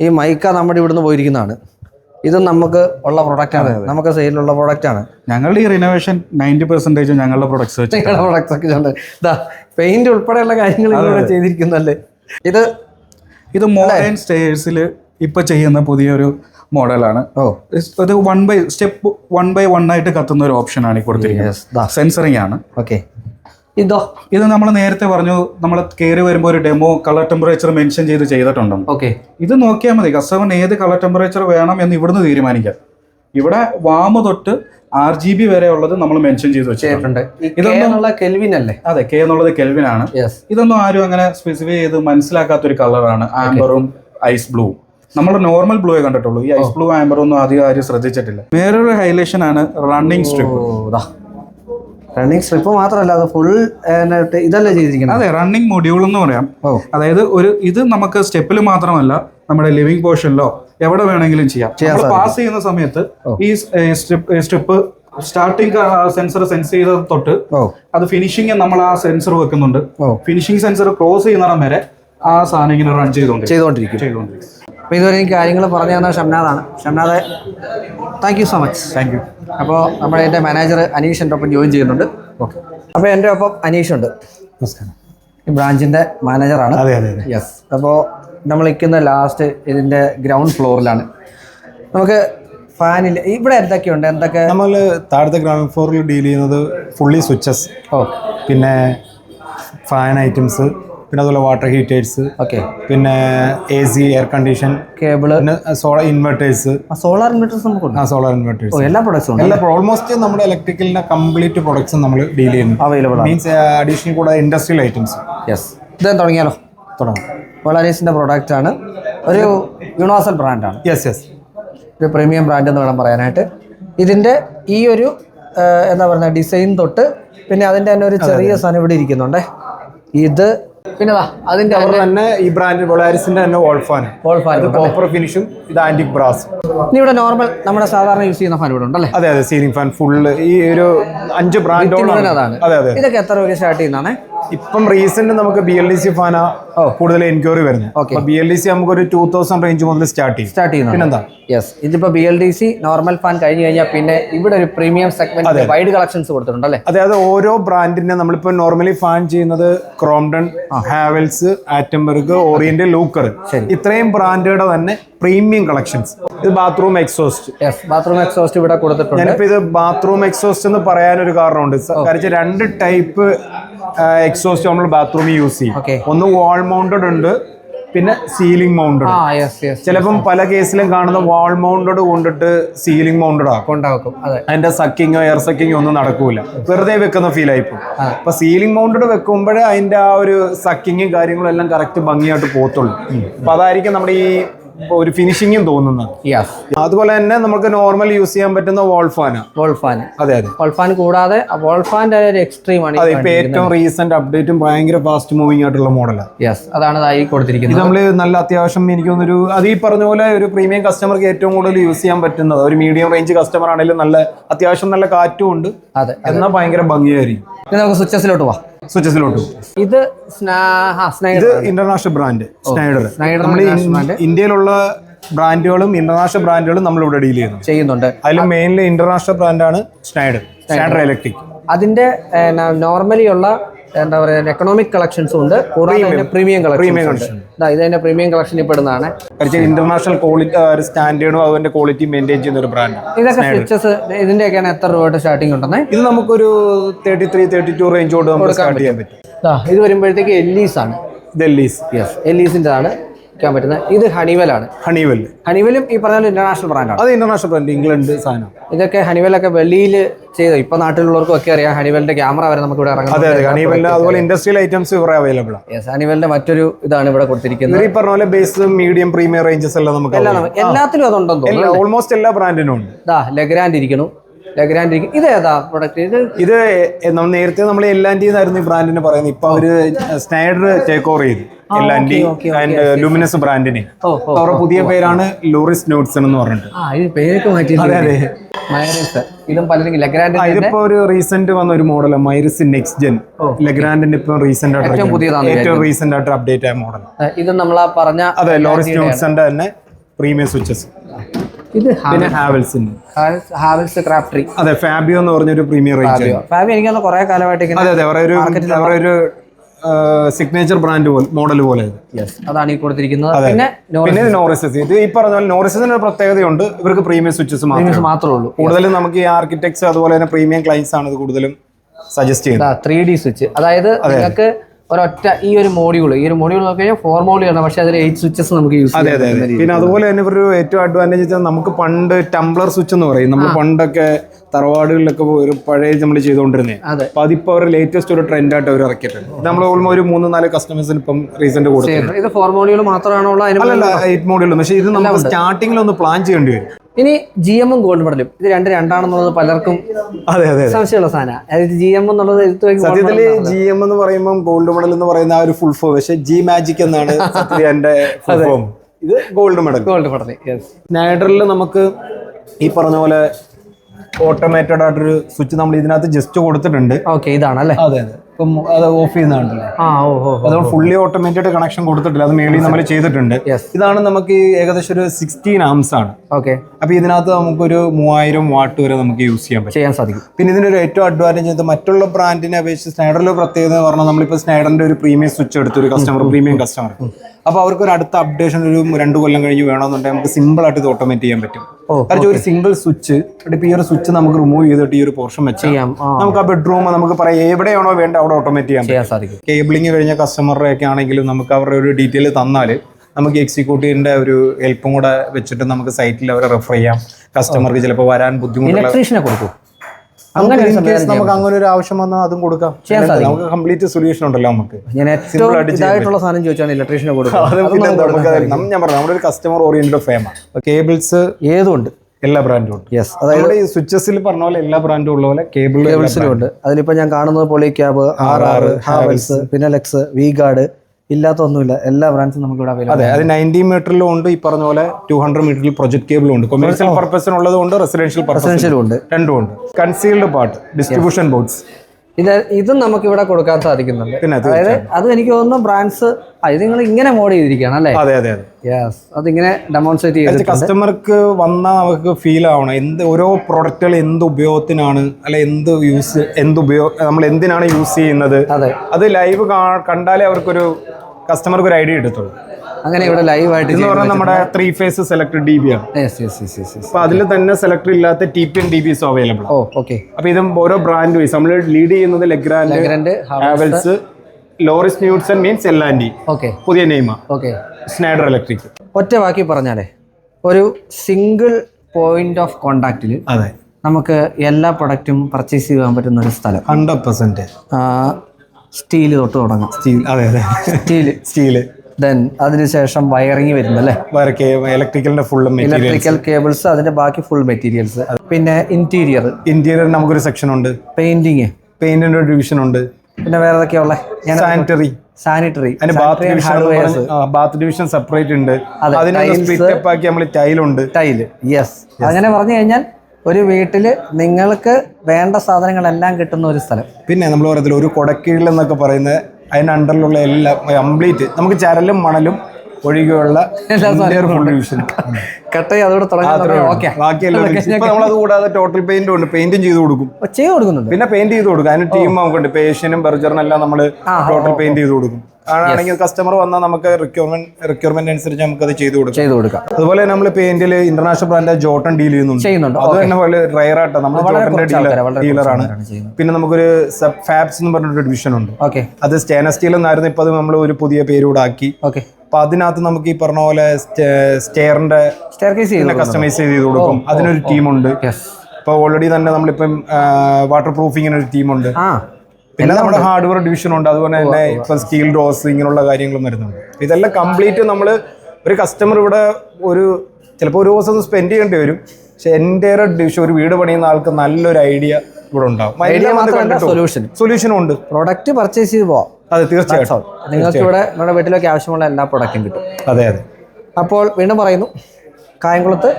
ഈ മൈക്ക നമ്മുടെ ഇവിടുന്ന് പോയിരിക്കുന്നതാണ്. ഇത് നമുക്ക് ഉള്ള പ്രൊഡക്റ്റ് ആണ്. നമുക്ക് സെയിലുള്ള പ്രൊഡക്റ്റ് ആണ്. ഞങ്ങളുടെ ഈ റിനോവേഷൻ നയന്റി പെർസെന്റേജ് ഞങ്ങളുടെ പ്രൊഡക്ട്സ് വെച്ച്. നിങ്ങളുടെ പ്രൊഡക്ട്സ് ഒക്കെ ഉണ്ട്. ഇതാ പെയിന്റ് ഉൾപ്പെടെയുള്ള കാര്യങ്ങൾ ഇവിടെ ചെയ്തിരിക്കുന്നല്ലേ ഇത് ഇത് മോഡേൺ സ്റ്റേഴ്സിൽ ഇപ്പൊ ചെയ്യുന്ന പുതിയൊരു മോഡലാണ്. ഓ. ഇത് one by step one by one ആയിട്ട് കത്തുന്ന ഒരു ഓപ്ഷനാണ് ഈ കൊടുത്തിരിക്കുന്നത്. സെൻസറിങ് ആണ്. ഓക്കെ ഇതോ. ഇത് നമ്മൾ നേരത്തെ പറഞ്ഞു നമ്മൾ കയറി വരുമ്പോൾ ഒരു ഡെമോ കളർ ടെമ്പറേച്ചർ മെൻഷൻ ചെയ്ത് ചെയ്തിട്ടുണ്ട്. ഓക്കെ ഇത് നോക്കിയാൽ മതി കസ്റ്റമർ ഏത് കളർ ടെമ്പറേച്ചർ വേണം എന്ന് ഇവിടുന്ന് തീരുമാനിക്കാം. ഇവിടെ വാമ തൊട്ട് ആർ ജി ബി വരെ ഉള്ളത് നമ്മൾ മെൻഷൻ ചെയ്ത് വെച്ചിട്ടുണ്ട്. ഈ കെൽവിൻ അല്ലേ? അതെ കെ എന്നുള്ളത് കെൽവിൻ ആണ്. ഇതൊന്നും ആരും അങ്ങനെ സ്പെസിഫൈ ചെയ്ത് മനസ്സിലാക്കാത്ത ഒരു കളറാണ് ആംബറും ഐസ് ബ്ലൂ നമ്മൾ നോർമൽ ബ്ലൂ കണ്ടിട്ടുള്ളൂ. ഈ ഐസ് ബ്ലൂ ആംബർ ഒന്നും അധികം ആരും ശ്രദ്ധിച്ചിട്ടില്ല. വേറൊരു ഹൈലൈഷൻ ആണ് റണ്ണിങ് സ്ട്രിപ്പ് റണ്ണിങ് സ്ട്രിപ്പ് മാത്രമല്ല അത് ഫുൾ ഇതല്ലേ ചെയ്തിരിക്കുന്നത്? അതെ റണ്ണിങ് മൊഡ്യൂൾ എന്ന് പറയാം. ഓ. അതായത് ഒരു ഇത് നമുക്ക് സ്റ്റെപ്പിൽ മാത്രമല്ല നമ്മുടെ ലിവിംഗ് പോർഷനിലോ എവിടെ വേണമെങ്കിലും ചെയ്യാം. നമ്മൾ പാസ് ചെയ്യുന്ന സമയത്ത് ഈ സ്ട്രിപ്പ് സ്റ്റാർട്ടിങ് സെൻസർ സെൻസ് ചെയ്ത തൊട്ട് അത് ഫിനിഷിംഗ് നമ്മൾ ആ സെൻസർ വെക്കുന്നുണ്ട്. ഫിനിഷിംഗ് സെൻസർ ക്ലോസ് ചെയ്യുന്നിടം വരെ ആ സാധനം ഇങ്ങനെ റൺ ചെയ്തോണ്ട് ചെയ്തുകൊണ്ടിരിക്കും. ചെയ്തുകൊണ്ടിരിക്കും. അപ്പോൾ ഇതുവരെ എനിക്ക് കാര്യങ്ങൾ പറഞ്ഞു തന്ന ഷംനാഥാണ് Shamnath thank you so much thank you അപ്പോൾ നമ്മുടെ എന്റെ മാനേജർ അനീഷ് എന്റെ ഒപ്പം ജോയിൻ ചെയ്യുന്നുണ്ട്. ഓക്കെ അപ്പോൾ എന്റെ ഒപ്പം അനീഷ് ഉണ്ട് നമസ്കാരം. ഈ ബ്രാഞ്ചിന്റെ മാനേജറാണ് അതെ അതെ യെസ് അപ്പോൾ നമ്മൾ നിൽക്കുന്ന ലാസ്റ്റ് ഇതിന്റെ ഗ്രൗണ്ട് ഫ്ലോറിലാണ് നമുക്ക് ഫാനിൽ ഇവിടെ എന്തൊക്കെയുണ്ട്? എന്തൊക്കെ? നമ്മൾ താഴത്തെ ഗ്രൗണ്ട് ഫ്ലോറിൽ ഡീൽ ചെയ്യുന്നത് ഫുള്ളി സ്വിച്ചസ് ഓ. പിന്നെ ഫാൻ ഐറ്റംസ് പിന്നെ അതുപോലെ വാട്ടർ ഹീറ്റേഴ്സ് ഓക്കെ പിന്നെ A C air condition cable പിന്നെ സോളാർ ഇൻവെർട്ടേഴ്സ് സോളാർ ഇൻവെർട്ടേഴ്സ് നമുക്കുണ്ട് ആ സോളാർ ഇൻവെർട്ടേഴ്സ് എല്ലാ പ്രൊഡക്ട്സും എല്ലാ ഓൾമോസ്റ്റ് നമ്മുടെ ഇലക്ട്രിക്കലിന്റെ കംപ്ലീറ്റ് പ്രോഡക്ട്സ് നമ്മൾ ഡീൽ ചെയ്യുന്നു. അവൈലബിൾ മീൻസ് അഡീഷണൽ കൂടെ ഇൻഡസ്ട്രിയൽ ഐറ്റംസ് യെസ് ഇത് തുടങ്ങിയാലോ? തുടങ്ങാം. വളരീസിന്റെ പ്രോഡക്റ്റ് ആണ്. ഒരു യൂണിവേഴ്സൽ ബ്രാൻഡ് ആണ്. യെസ് യെസ് ഒരു പ്രീമിയം ബ്രാൻഡ് എന്ന് വേണം പറയാനായിട്ട്. ഇതിന്റെ ഈ ഒരു എന്താ പറയുക ഡിസൈൻ തൊട്ട് പിന്നെ അതിന്റെ തന്നെ ഒരു ചെറിയ സാധനം ഇവിടെ ഇരിക്കുന്നുണ്ടേ. ഇത് പിന്നെ അതിന്റെ അവർ തന്നെ ഈ ബ്രാൻഡ് വോളാരിസിന്റെ തന്നെ ഓൾഫാൻ ഓൾഫാൻ കോപ്പർ ഫിനിഷും ഇത് ആന്റിക് ബ്രാസ് ഇനി ഇവിടെ നോർമൽ നമ്മുടെ സാധാരണ യൂസ് ചെയ്യുന്ന ഫാൻ ഇവിടെ ഉണ്ടല്ലേ? അതെ അതെ സീലിംഗ് ഫാൻ ഫുള്ള് ഈ ഒരു അഞ്ച് ബ്രാൻഡ് അതെ അതെ. ഇതൊക്കെ എത്ര രൂപ സ്റ്റാർട്ട് ചെയ്യുന്നതാണേ? ഇപ്പം റീസെന്റ് നമുക്ക് ബി എൽ ഡി സി ഫാന കൂടുതൽ എൻക്വയറി വരുന്നത്. ബി എൽ ഡി സി നമുക്ക് ഒരു ടൂ തൗസൻഡ് റേഞ്ച് മുതൽ സ്റ്റാർട്ട് ചെയ്യും. സ്റ്റാർട്ട് ചെയ്യുന്നു പിന്നെന്താ? യെസ് ഇതിപ്പോ B L D C normal fan കഴിഞ്ഞു കഴിഞ്ഞാൽ പിന്നെ ഇവിടെ ഒരു പ്രീമിയം സെഗ്മെന്റ് വൈഡ് കളക്ഷൻസ് കൊടുത്തിട്ടുണ്ട് അല്ലേ? അതായത് ഓരോ ബ്രാൻഡിന്റെ നമ്മളിപ്പോ നോർമലി ഫാൻ ചെയ്യുന്നത് Crompton Havells Atomberg Orient Luker ഇത്രയും ബ്രാൻഡുകളുടെ തന്നെ പ്രീമിയം കളക്ഷൻസ് ഇത് bathroom exhaust yes bathroom exhaust ഇവിടെ കൊടുത്തിട്ടുണ്ട്. ഞാനിപ്പോ ഇത് ബാത്റൂം എക്സോസ്റ്റ് എന്ന് പറയാനൊരു കാരണമുണ്ട്. കാരണം രണ്ട് ടൈപ്പ് എക്സോസ്റ്റ് നമ്മൾ ബാത്റൂമിൽ യൂസ് ചെയ്യും. ഒന്ന് വാൾ മൗണ്ടഡ് ഉണ്ട് പിന്നെ സീലിംഗ് മൗണ്ടഡ് ചിലപ്പം പല കേസിലും കാണുന്ന വാൾ മൗണ്ടഡ് കൊണ്ടിട്ട് സീലിംഗ് മൗണ്ടഡ് ആക്കും. അതിന്റെ സക്കിങ്ങോ എയർ സക്കിങ്ങോ ഒന്നും നടക്കൂല. വെറുതെ വെക്കുന്ന ഫീൽ ആയിപ്പോ അപ്പൊ സീലിംഗ് മൗണ്ടഡ് വെക്കുമ്പോഴേ അതിന്റെ ആ ഒരു സക്കിങ്ങും കാര്യങ്ങളും എല്ലാം കറക്റ്റ് ഭംഗിയായിട്ട് പോത്തുള്ളൂ അപ്പൊ അതായിരിക്കും നമ്മുടെ ഈ ഒരു ഫിനിഷിങ്ങും തോന്നുന്നത് യെസ് അതുപോലെ തന്നെ നമുക്ക് നോർമൽ യൂസ് ചെയ്യാൻ പറ്റുന്ന വാൾ ഫാന വോൾഫാൻ അതെ അതെ. വോൾഫാൻ കൂടാതെ വോൾഫാന്റെ ഒരു എക്സ്ട്രീം ആണ് ഇപ്പൊ ഏറ്റവും റീസെന്റ് അപ്ഡേറ്റും ഭയങ്കര ഫാസ്റ്റ് മൂവിംഗ് ആയിട്ടുള്ള മോഡലാണ് യെസ് അതാണ് കൊടുത്തിരിക്കുന്നത്. നമ്മൾ നല്ല അത്യാവശ്യം എനിക്ക് തോന്നുന്നൊരു അത് ഈ പറഞ്ഞ പോലെ ഒരു പ്രീമിയം കസ്റ്റമർക്ക് ഏറ്റവും കൂടുതൽ യൂസ് ചെയ്യാൻ പറ്റുന്നത്. ഒരു മീഡിയം റേഞ്ച് കസ്റ്റമർ ആണെങ്കിലും നല്ല അത്യാവശ്യം നല്ല കാറ്റും ഉണ്ട്. അതെ എന്നാൽ ഭയങ്കര ഭംഗിയായിരിക്കും. നമുക്ക് സ്വിച്ചസിലോട്ട് പോവാം. സ്വിച്ചസിലോട്ട് ഇത് ഇത് ഇന്റർനാഷണൽ ബ്രാൻഡ് സ്നൈഡർ. നമ്മൾ ഇന്ത്യയിലുള്ള ബ്രാൻഡുകളും ഇന്റർനാഷണൽ ബ്രാൻഡുകളും നമ്മൾ ഇവിടെ ഡീൽ ചെയ്യുന്നു. ചെയ്യുന്നുണ്ട്. അതിൽ മെയിൻലി ഇന്റർനാഷണൽ ബ്രാൻഡാണ് സ്നൈഡർ സ്നൈഡർ. ഇലക്ട്രിക് അതിന്റെ നോർമലി ഉള്ള എന്താ പറയുക എക്കണോമിക് കളക്ഷൻസും ഉണ്ട്. കൂടാതെ പ്രീമിയം Premium കളക്ഷൻ ഇതാ ഇത് അതിന്റെ പ്രീമിയം കളക്ഷനിൽ പെടുന്നതാണ് ഇന്റർനാഷണൽ ക്വാളിറ്റി സ്റ്റാൻഡേർഡും അതിന്റെ ക്വാളിറ്റി മെയിന്റെയിൻ ചെയ്യുന്ന ഒരു ബ്രാൻഡ് ഇതൊക്കെ സ്വിച്ചസ് ഇതിന്റെയൊക്കെയാണ് എത്ര രൂപ സ്റ്റാർട്ടിംഗ് ഉണ്ടെന്നേ? ഇത് നമുക്കൊരു തേർട്ടി ത്രീ തേർട്ടി ടു റേഞ്ചോട് നമുക്ക് സ്റ്റാർട്ട് ചെയ്യാൻ പറ്റും. ഇത് വരുമ്പോഴത്തേക്ക് എല്ലീസ് ആണ്. എല്ലീസ് യെസ് എല്ലീസിന്റെ ആണ് വെക്കാൻ പറ്റുന്ന ഇത് ഹണിവെലാണ് ആണ് ഹണിവെൽ. ഹണിവെലും ഈ പറഞ്ഞ ഇന്റർനാഷണൽ ബ്രാൻഡാണ് അത് ഇന്റർനാഷണൽ ബ്രാൻഡ് ഇംഗ്ലണ്ട് സാധനം. ഇതൊക്കെ ഹണിവെലൊക്കെ വെളിയിൽ ചെയ്ത് ഇപ്പൊ നാട്ടിലുള്ളവർക്കും ഒക്കെ അറിയാം ഹണിവെലിന്റെ ക്യാമറ വരെ നമുക്ക് ഇവിടെ അതെ അതെ. ഹണിവെൽ അതുപോലെ ഇൻഡസ്ട്രിയൽ ഐറ്റംസ് ഇവിടെ അവൈലബിൾ ആണ്. യെസ് ഹണിവെലിന്റെ മറ്റൊരു ഇതാണ് ഇവിടെ കൊടുത്തിരിക്കുന്നത്. ഈ പറഞ്ഞ പോലെ ബേസ് മീഡിയം പ്രീമിയം റേഞ്ചസ് എല്ലാം നമുക്ക് എല്ലാം നമുക്ക് എല്ലാത്തിലും അതുണ്ടെന്ന് തോന്നുന്നു ഓൾമോസ്റ്റ് എല്ലാ ബ്രാൻഡിനും ഉണ്ട്. ലഗ്രാൻഡ് ഇരിക്കണു ലഗ്രാൻഡ് ഇരിക്കും ഇത് ഏതാ പ്രൊഡക്റ്റ് ഇത് ഇത് നമ്മൾ നേരത്തെ നമ്മൾ എല്ലാന്റെ ആയിരുന്നു ഈ ബ്രാൻഡിന് പറയുന്നത്. ഇപ്പൊ അവർ സ്നൈഡർ ടേക്ക് ഓവർ ചെയ്തു. എല്ലാന്റി okay, ആൻഡ് ലൂമിനസ് ബ്രാൻഡിനെ അവരുടെ പുതിയ പേരാണ് ലൂറിസ് ന്യൂട്സൺ എന്ന് പറഞ്ഞിട്ട്. ആ ഇത് പേരൊക്കെ മാറ്റി അതെ അതെ. മൈറസ്. ഇതും പലരും ലഗ്രാൻഡ് ഇതിപ്പോ ഒരു റീസെന്റ് വന്ന ഒരു മോഡൽ മൈറിസ് നെക്സ്റ്റ് ജെൻ ലഗ്രാൻഡിന്റെ ഇപ്പൊ റീസെന്റ് ആയിട്ട് ഏറ്റവും പുതിയതാണ് ഏറ്റവും റീസെന്റ് ആയിട്ട് അപ്ഡേറ്റ് ആയ മോഡൽ ഇത് നമ്മളാ പറഞ്ഞ അതെ ലോറിസ് ന്യൂട്സന്റെ തന്നെ പ്രീമിയം സ്വിച്ചസ് ഇത് പിന്നെ ഹാവൽസിന്റെ ഹാവൽസ് ക്രാഫ്റ്ററി അതെ ഫാബിയോ എന്ന് പറഞ്ഞൊരു പ്രീമിയം റേഞ്ച് ഫാബി എനിക്ക് കുറെ കാലമായിട്ട് അതെ അതെ അവരുടെ ഒരു സിഗ്നേച്ചർ ബ്രാൻഡ് പോലെ മോഡൽ പോലെ അതാണ് ഈ കൊടുത്തിരിക്കുന്നത്. പിന്നെ പിന്നെ നോറിസസ് ഇത് ഈ പറഞ്ഞ പോലെ നോറിസസിന് ഒരു പ്രത്യേകതയുണ്ട്. ഇവർക്ക് പ്രീമിയം സ്വിച്ചസ് മാത്രമേ മാത്രമേ ഉള്ളൂ. കൂടുതലും നമുക്ക് ഈ ആർക്കിടെക്ട്സ് അതുപോലെ തന്നെ പ്രീമിയം ക്ലൈൻസ് ആണ് ഇത് കൂടുതലും സജസ്റ്റ് ചെയ്യുന്നത്. ത്രീ ഡി സ്വിച്ച് അതായത് നിങ്ങൾക്ക് ഒരൊറ്റ ഈ ഒരു മോഡ്യൂൾ ഈ ഒരു മോഡ്യൂൾ നോക്കി കഴിഞ്ഞാൽ ഫോർ മോഡ്യൂൾ പക്ഷെ അതിൽ എയ്റ്റ് സ്വിച്ചസ് നമുക്ക് യൂസ് അതെ അതെ പിന്നെ അതുപോലെ തന്നെ ഒരു ഏറ്റവും അഡ്വാന്റേജ് വെച്ചാൽ നമുക്ക് പണ്ട് ടംബ്ലർ സ്വിച്ച് എന്ന് പറയും. നമ്മൾ പണ്ടൊക്കെ തറവാടുകളിലൊക്കെ ഒരു പഴയ നമ്മൾ ചെയ്തുകൊണ്ടിരുന്നേ അതെ. അപ്പൊ അതിപ്പോ അവർ ലേറ്റസ്റ്റ് ഒരു ട്രെൻഡ് ആയിട്ട് അവർ ഇറക്കിയിട്ടുണ്ട്. നമ്മൾ ഓൾമോ ഒരു മൂന്ന് നാല് കസ്റ്റമേഴ്സിന് ഇപ്പം റീസെന്റ് കൊടുത്തു ഇത് ഫോർ മോഡ്യൂൾ മാത്രമാണോ അല്ല അല്ലല്ല എയ്റ്റ് മോഡ്യൂൾ പക്ഷേ ഇത് നമുക്ക് സ്റ്റാർട്ടിങ്ങിൽ ഒന്ന് പ്ലാൻ ചെയ്യേണ്ടി വരും. ഇനി ജി എമ്മും ഗോൾഡ് മെഡലും ഇത് രണ്ട് രണ്ടാണെന്നുള്ളത് പലർക്കും അതെ അതെ സംശയമുള്ള സാധനം അതായത് ജി എം എന്നുള്ളത് സത്യത്തിൽ ജി എം എന്ന് പറയുമ്പോൾ ഗോൾഡ് മെഡൽ എന്ന് പറയുന്ന ആ ഒരു ഫുൾ ഫോം പക്ഷേ ജി മാജിക് എന്നാണ് എന്റെ ഫുൾ ഫോം ഇത് ഗോൾഡ് മെഡൽ ഗോൾഡ് മെഡൽ നൈഡറിൽ നമുക്ക് ഈ പറഞ്ഞ പോലെ ഓട്ടോമേറ്റഡ് ആയിട്ടൊരു സ്വിച്ച് നമ്മൾ ഇതിനകത്ത് ജസ്റ്റ് കൊടുത്തിട്ടുണ്ട്. ഓക്കെ ഇതാണ് അല്ലേ? അതെ അതെ. ഇപ്പം അത് ഓഫ് അതുകൊണ്ട് ഫുള്ളി ഓട്ടോമേറ്റഡ് കണക്ഷൻ കൊടുത്തിട്ടില്ല. അത് മേളിൽ നമ്മൾ ചെയ്തിട്ടുണ്ട്. ഇതാണ് നമുക്ക് ഏകദേശം ഒരു സിക്സ്റ്റീൻ ആംസ് ആണ്. ഓക്കെ അപ്പൊ ഇതിനകത്ത് നമുക്കൊരു മൂവായിരം വാട്ട് വരെ നമുക്ക് യൂസ് ചെയ്യാൻ പറ്റും. ചെയ്യാൻ സാധിക്കും. പിന്നെ ഇതിന്റെ ഒരു ഏറ്റവും അഡ്വാന്റേജ് എന്താ മറ്റുള്ള ബ്രാൻഡിനെ അപേക്ഷിച്ച് സ്നൈഡറിൽ പ്രത്യേകത എന്ന് പറഞ്ഞാൽ നമ്മളിപ്പോൾ സ്നൈഡറിന്റെ ഒരു പ്രീമിയം സ്വിച്ച് എടുത്തു ഒരു കസ്റ്റമർ പ്രീമിയം കസ്റ്റമർ അപ്പോൾ അവർക്ക് ഒരു അടുത്ത അപ്ഡേഷൻ ഒരു രണ്ട് കൊല്ലം കഴിഞ്ഞ് വേണമെന്നുണ്ടെങ്കിൽ നമുക്ക് സിമ്പിൾ ആയിട്ട് ഇത് ഓട്ടോമേറ്റ് ചെയ്യാൻ പറ്റും. കാരണം ഒരു സിംഗിൾ സ്വിച്ച് ഇപ്പൊ ഈ ഒരു സ്വിച്ച് നമുക്ക് റിമൂവ് ചെയ്തിട്ട് ഈ ഒരു പോർഷൻ വെച്ചാൽ നമുക്ക് ആ ബെഡ്റൂം നമുക്ക് പറയാം എവിടെയാണോ വേണ്ട അവിടെ ഓട്ടോമേറ്റ് ചെയ്യാൻ സാധിക്കും. കേബിളിങ് കഴിഞ്ഞ കസ്റ്റമറുടെ ഒക്കെ ആണെങ്കിലും നമുക്ക് അവരുടെ ഒരു ഡീറ്റെയിൽ തന്നാൽ നമുക്ക് എക്സിക്യൂട്ടീവിന്റെ ഒരു ഹെൽപ്പും കൂടെ വെച്ചിട്ട് നമുക്ക് സൈറ്റിൽ അവരെ റെഫർ ചെയ്യാം. കസ്റ്റമർക്ക് ചിലപ്പോൾ വരാൻ ബുദ്ധിമുട്ടുള്ള കൊടുക്കും. അങ്ങനെ നമുക്ക് അങ്ങനെ ഒരു ആവശ്യം വന്നാൽ അതും കൊടുക്കാം. നമുക്ക് കംപ്ലീറ്റ് സൊല്യൂഷൻ ഉണ്ടല്ലോ നമുക്ക്. ഞാൻ ഏറ്റവും ഇതായിട്ടുള്ള സാധനം ചോദിച്ചാണ് ഇലക്ട്രീഷനെ കൊടുക്കും ഞാൻ പറഞ്ഞു നമ്മുടെ ഒരു കസ്റ്റമർ ഓറിയന്റഡ് ഫേമാണ് കേബിൾസ് ഏതുണ്ട്? എല്ലാ ബ്രാൻഡും ഉണ്ട്. യെസ് അതായത് ഈ സ്വിച്ചസിൽ പറഞ്ഞ പോലെ എല്ലാ ബ്രാൻഡും ഉള്ള പോലെ കേബിൾ കേബിൾസിലും ഉണ്ട്. അതിലിപ്പോൾ ഞാൻ കാണുന്നത് poly cab R R Havells പിന്നെ ലെക്സ് വി ഗാർഡ് ഇല്ലാത്തൊന്നുമില്ല. എല്ലാ ബ്രാൻഡ്സും നമുക്ക് ഇവിടെ അവൈലബിൾ അതെ അത് നയന്റി മീറ്ററിലും ഉണ്ട് ഈ പറഞ്ഞ പോലെ ടു ഹൺഡ്രഡ് മീറ്ററിൽ പ്രൊജക്ട് കേബിളും ഉണ്ട്. കൊമേഴ്സ്യൽ പർപ്പസിനുള്ളത് ഉണ്ട് റെസിഡൻഷ്യൽ പർപ്പസിനുണ്ട് ഉണ്ട്. രണ്ടും ഉണ്ട്. കൺസീൽഡ് പാർട്ട് ഡിസ്ട്രിബ്യൂഷൻ ബോർഡ്സ് ഇത് ഇതും നമുക്ക് ഇവിടെ കൊടുക്കാൻ സാധിക്കുന്നുണ്ട്. അതായത് അത് എനിക്ക് തോന്നുന്നു ബ്രാൻഡ്സ് ഇത് നിങ്ങൾ ഇങ്ങനെ മോഡ് ചെയ്തിരിക്കുകയാണ് അല്ലേ? അതെ അതെ അതെ. യെസ് അതിങ്ങനെ ഡെമോൺസ്ട്രേറ്റ് ചെയ്ത് കസ്റ്റമർക്ക് വന്നാൽ നമുക്ക് ഫീൽ ആവണം. എന്ത് ഓരോ പ്രൊഡക്റ്റുകൾ എന്ത് ഉപയോഗത്തിനാണ് അല്ലെ എന്ത് യൂസ് എന്ത് ഉപയോഗ നമ്മൾ എന്തിനാണ് യൂസ് ചെയ്യുന്നത്? അതെ. അത് ലൈവ് കണ്ടാലേ അവർക്കൊരു കസ്റ്റമർക്ക് ഒരു ഐഡിയ കിട്ടത്തുള്ളൂ. അങ്ങനെ ഇവിടെ ലൈവ് ആയിട്ട് എന്ന് പറഞ്ഞാൽ നമ്മുടെ three phase select D B ആണ്. അപ്പൊ അതിൽ തന്നെ സെലക്ടർ ഇല്ലാത്ത T P N D Bs available oh okay അപ്പൊ ഇതും ഓരോ ബ്രാൻഡ് വൈസ് നമ്മൾ ലീഡ് ചെയ്യുന്നത് ലെഗ്രാൻഡ് ഹാവൽസ് ലോറിസ് ന്യൂട്സൺ മീൻസ് എല്ലാൻഡി ഓക്കെ പുതിയ നെയ്മ ഓക്കെ സ്നൈഡർ ഇലക്ട്രിക് ഒറ്റ ബാക്കി പറഞ്ഞാലേ ഒരു സിംഗിൾ പോയിന്റ് ഓഫ് കോണ്ടാക്റ്റിൽ അതെ. നമുക്ക് എല്ലാ പ്രൊഡക്റ്റും പർച്ചേസ് ചെയ്യാൻ പറ്റുന്ന ഒരു സ്ഥലം. ഹൺഡ്രഡ് പെർസെന്റ് സ്റ്റീൽ തൊട്ട് തുടങ്ങാം. സ്റ്റീൽ അതെ അതെ. സ്റ്റീൽ. സ്റ്റീൽ. ദെൻ അതിനുശേഷം വയറിങ് വരുന്നല്ലേ? വരക്കെ ഇലക്ട്രിക്കലിന്റെ ഫുൾ ഇലക്ട്രിക്കൽ കേബിൾസ് അതിന്റെ ബാക്കി ഫുൾ മെറ്റീരിയൽസ് പിന്നെ ഇന്റീരിയർ ഇന്റീരിയർ നമുക്കൊരു സെക്ഷൻ ഉണ്ട്. പെയിന്റിങ് പെയിന്റിന്റെ ഒരു ഡിവിഷൻ ഉണ്ട്. പിന്നെ വേറെ ഏതൊക്കെയാ ഉള്ളത് sanitary sanitary bath division bath division separate ഉണ്ട്. ആക്കി നമ്മൾ ടൈലുണ്ട് ടൈൽ യെസ് അങ്ങനെ പറഞ്ഞു കഴിഞ്ഞാൽ ഒരു വീട്ടിൽ നിങ്ങൾക്ക് വേണ്ട സാധനങ്ങളെല്ലാം കിട്ടുന്ന ഒരു സ്ഥലം. പിന്നെ നമ്മൾ പറയത്തില്ല ഒരു കൊടക്കീഴിൽ എന്നൊക്കെ പറയുന്നത് അതിന്റെ അണ്ടറിലുള്ള എല്ലാം കംപ്ലീറ്റ് നമുക്ക് ചരലും മണലും ഒഴികെയുള്ള കട്ട് അതോടെ നമ്മളത് കൂടാതെ ടോട്ടൽ പെയിന്റും ഉണ്ട്. പെയിന്റും ചെയ്ത് കൊടുക്കും. ചെയ്ത് കൊടുക്കുന്നുണ്ട്. പിന്നെ പെയിന്റ് ചെയ്ത് കൊടുക്കും. അതിന് ടീം നമുക്കുണ്ട് പേഷ്യനും ബെർജറിനും എല്ലാം നമ്മൾ ടോട്ടൽ പെയിന്റ് ചെയ്ത് കൊടുക്കും. ആണെങ്കിൽ കസ്റ്റമർ വന്നാൽ നമുക്ക് റിക്വയർമെന്റ് റിക്വയർമെന്റ് അനുസരിച്ച് നമുക്ക് അത് ചെയ്തു കൊടുക്കാം. ചെയ്തു കൊടുക്കാം. അതുപോലെ നമ്മൾ പെയിന്റിൽ ഇന്റർനാഷണൽ ബ്രാൻഡ് ജോട്ടൺ ഡീൽ ചെയ്യുന്നുണ്ട്. അത് തന്നെ പോലെ റയർ ആട്ടോ നമ്മൾ വളരെ ജോട്ടന്റെ വളരെ ഡീലറാണ് പിന്നെ നമുക്കൊരു സബ് ഫാബ്സ് എന്ന് പറഞ്ഞൊരു ഡിവിഷൻ ഉണ്ട്. ഓക്കെ അത് സ്റ്റെയിൻലെസ് സ്റ്റീൽ എന്നായിരുന്നു. ഇപ്പൊ അത് നമ്മൾ ഒരു പുതിയ പേര് കൂടെ ആക്കി. ഓക്കെ അപ്പൊ അതിനകത്ത് നമുക്ക് ഈ പറഞ്ഞ പോലെ സ്റ്റെയറിന്റെ കസ്റ്റമൈസ് ചെയ്ത് കൊടുക്കും. അതിനൊരു ടീമുണ്ട് ഇപ്പൊ ഓൾറെഡി തന്നെ നമ്മളിപ്പം വാട്ടർ പ്രൂഫിങ്ങിന് ഒരു ടീമുണ്ട് പിന്നെ നമ്മുടെ ഹാർഡ്വെയർ ഡിവിഷൻ ഉണ്ട്. അതുപോലെ തന്നെ ഇപ്പൊ സ്റ്റീൽ ഡോസ് ഇങ്ങനെയുള്ള കാര്യങ്ങളും വരുന്നുണ്ട്. ഇതെല്ലാം കംപ്ലീറ്റ് നമ്മൾ ഒരു കസ്റ്റമർ ഇവിടെ ഒരു ചിലപ്പോൾ ഒരു ദിവസം സ്പെൻഡ് ചെയ്യേണ്ടി വരും. പക്ഷെ എന്റെ ഡിവിഷൻ ഒരു വീട് പണിയുന്ന ആൾക്ക് നല്ലൊരു ഐഡിയ ഇവിടെ ഉണ്ടാവും. സൊല്യൂഷൻ സൊല്യൂഷനും ഉണ്ട്. പ്രൊഡക്റ്റ് പർച്ചേസ് ചെയ്ത് പോവാം. അതെ തീർച്ചയായിട്ടും. നിങ്ങൾക്ക് ഇവിടെ നിങ്ങളുടെ വീട്ടിലേക്ക് ആവശ്യമുള്ള എല്ലാ പ്രൊഡക്റ്റും കിട്ടും. അതെ അതെ. അപ്പോൾ വീണ്ടും പറയുന്നു കായംകുളത്ത്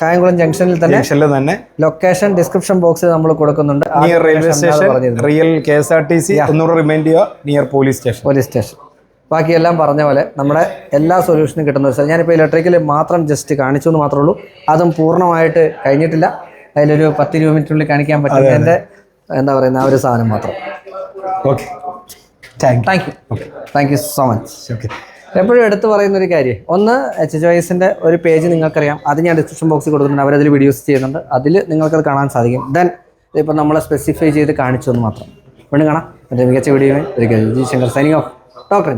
കായംകുളം ജംഗ്ഷനിൽ തന്നെ ജംഗ്ഷനിൽ തന്നെ. ലൊക്കേഷൻ ഡിസ്ക്രിപ്ഷൻ ബോക്സിൽ നമ്മൾ കൊടുക്കുന്നുണ്ട്. Near railway station real K S R T C ഒന്നുകൂടെ റിമൈൻഡ് ചെയ്യുക. Near police station police station ബാക്കിയെല്ലാം പറഞ്ഞ പോലെ നമ്മുടെ എല്ലാ സൊല്യൂഷനും കിട്ടുന്ന ഒരു സ്ഥലം. ഞാനിപ്പോൾ ഇലക്ട്രിക്കൽ മാത്രം ജസ്റ്റ് കാണിച്ചു എന്ന് മാത്രമേ ഉള്ളൂ. അതും പൂർണമായിട്ട് കഴിഞ്ഞിട്ടില്ല. അതിലൊരു പത്ത് ഇരുപത് മിനിറ്റിനുള്ളിൽ കാണിക്കാൻ പറ്റില്ല പറ്റുന്നതിന്റെ എന്താ പറയുന്ന ആ ഒരു സാധനം മാത്രം. Okay thank you thank you so much okay എപ്പോഴും എടുത്തു പറയുന്ന ഒരു കാര്യം. ഒന്ന് എച്ച് എച്ച് വൈസിന്റെ ഒരു പേജ് നിങ്ങൾക്കറിയാം. അത് ഞാൻ ഡിസ്ക്രിപ്ഷൻ ബോക്സിൽ കൊടുക്കുന്നുണ്ട് അവരതിൽ വീഡിയോസ് ചെയ്യുന്നുണ്ട്. അതിൽ നിങ്ങൾക്കത് കാണാൻ സാധിക്കും. ദെൻ ഇതിപ്പോൾ നമ്മളെ സ്പെസിഫൈ ചെയ്ത് കാണിച്ചു എന്ന് മാത്രം. വീണ്ടും കാണാം. മറ്റേ മികച്ച വീഡിയോ ഒരു G Shankar signing off doctor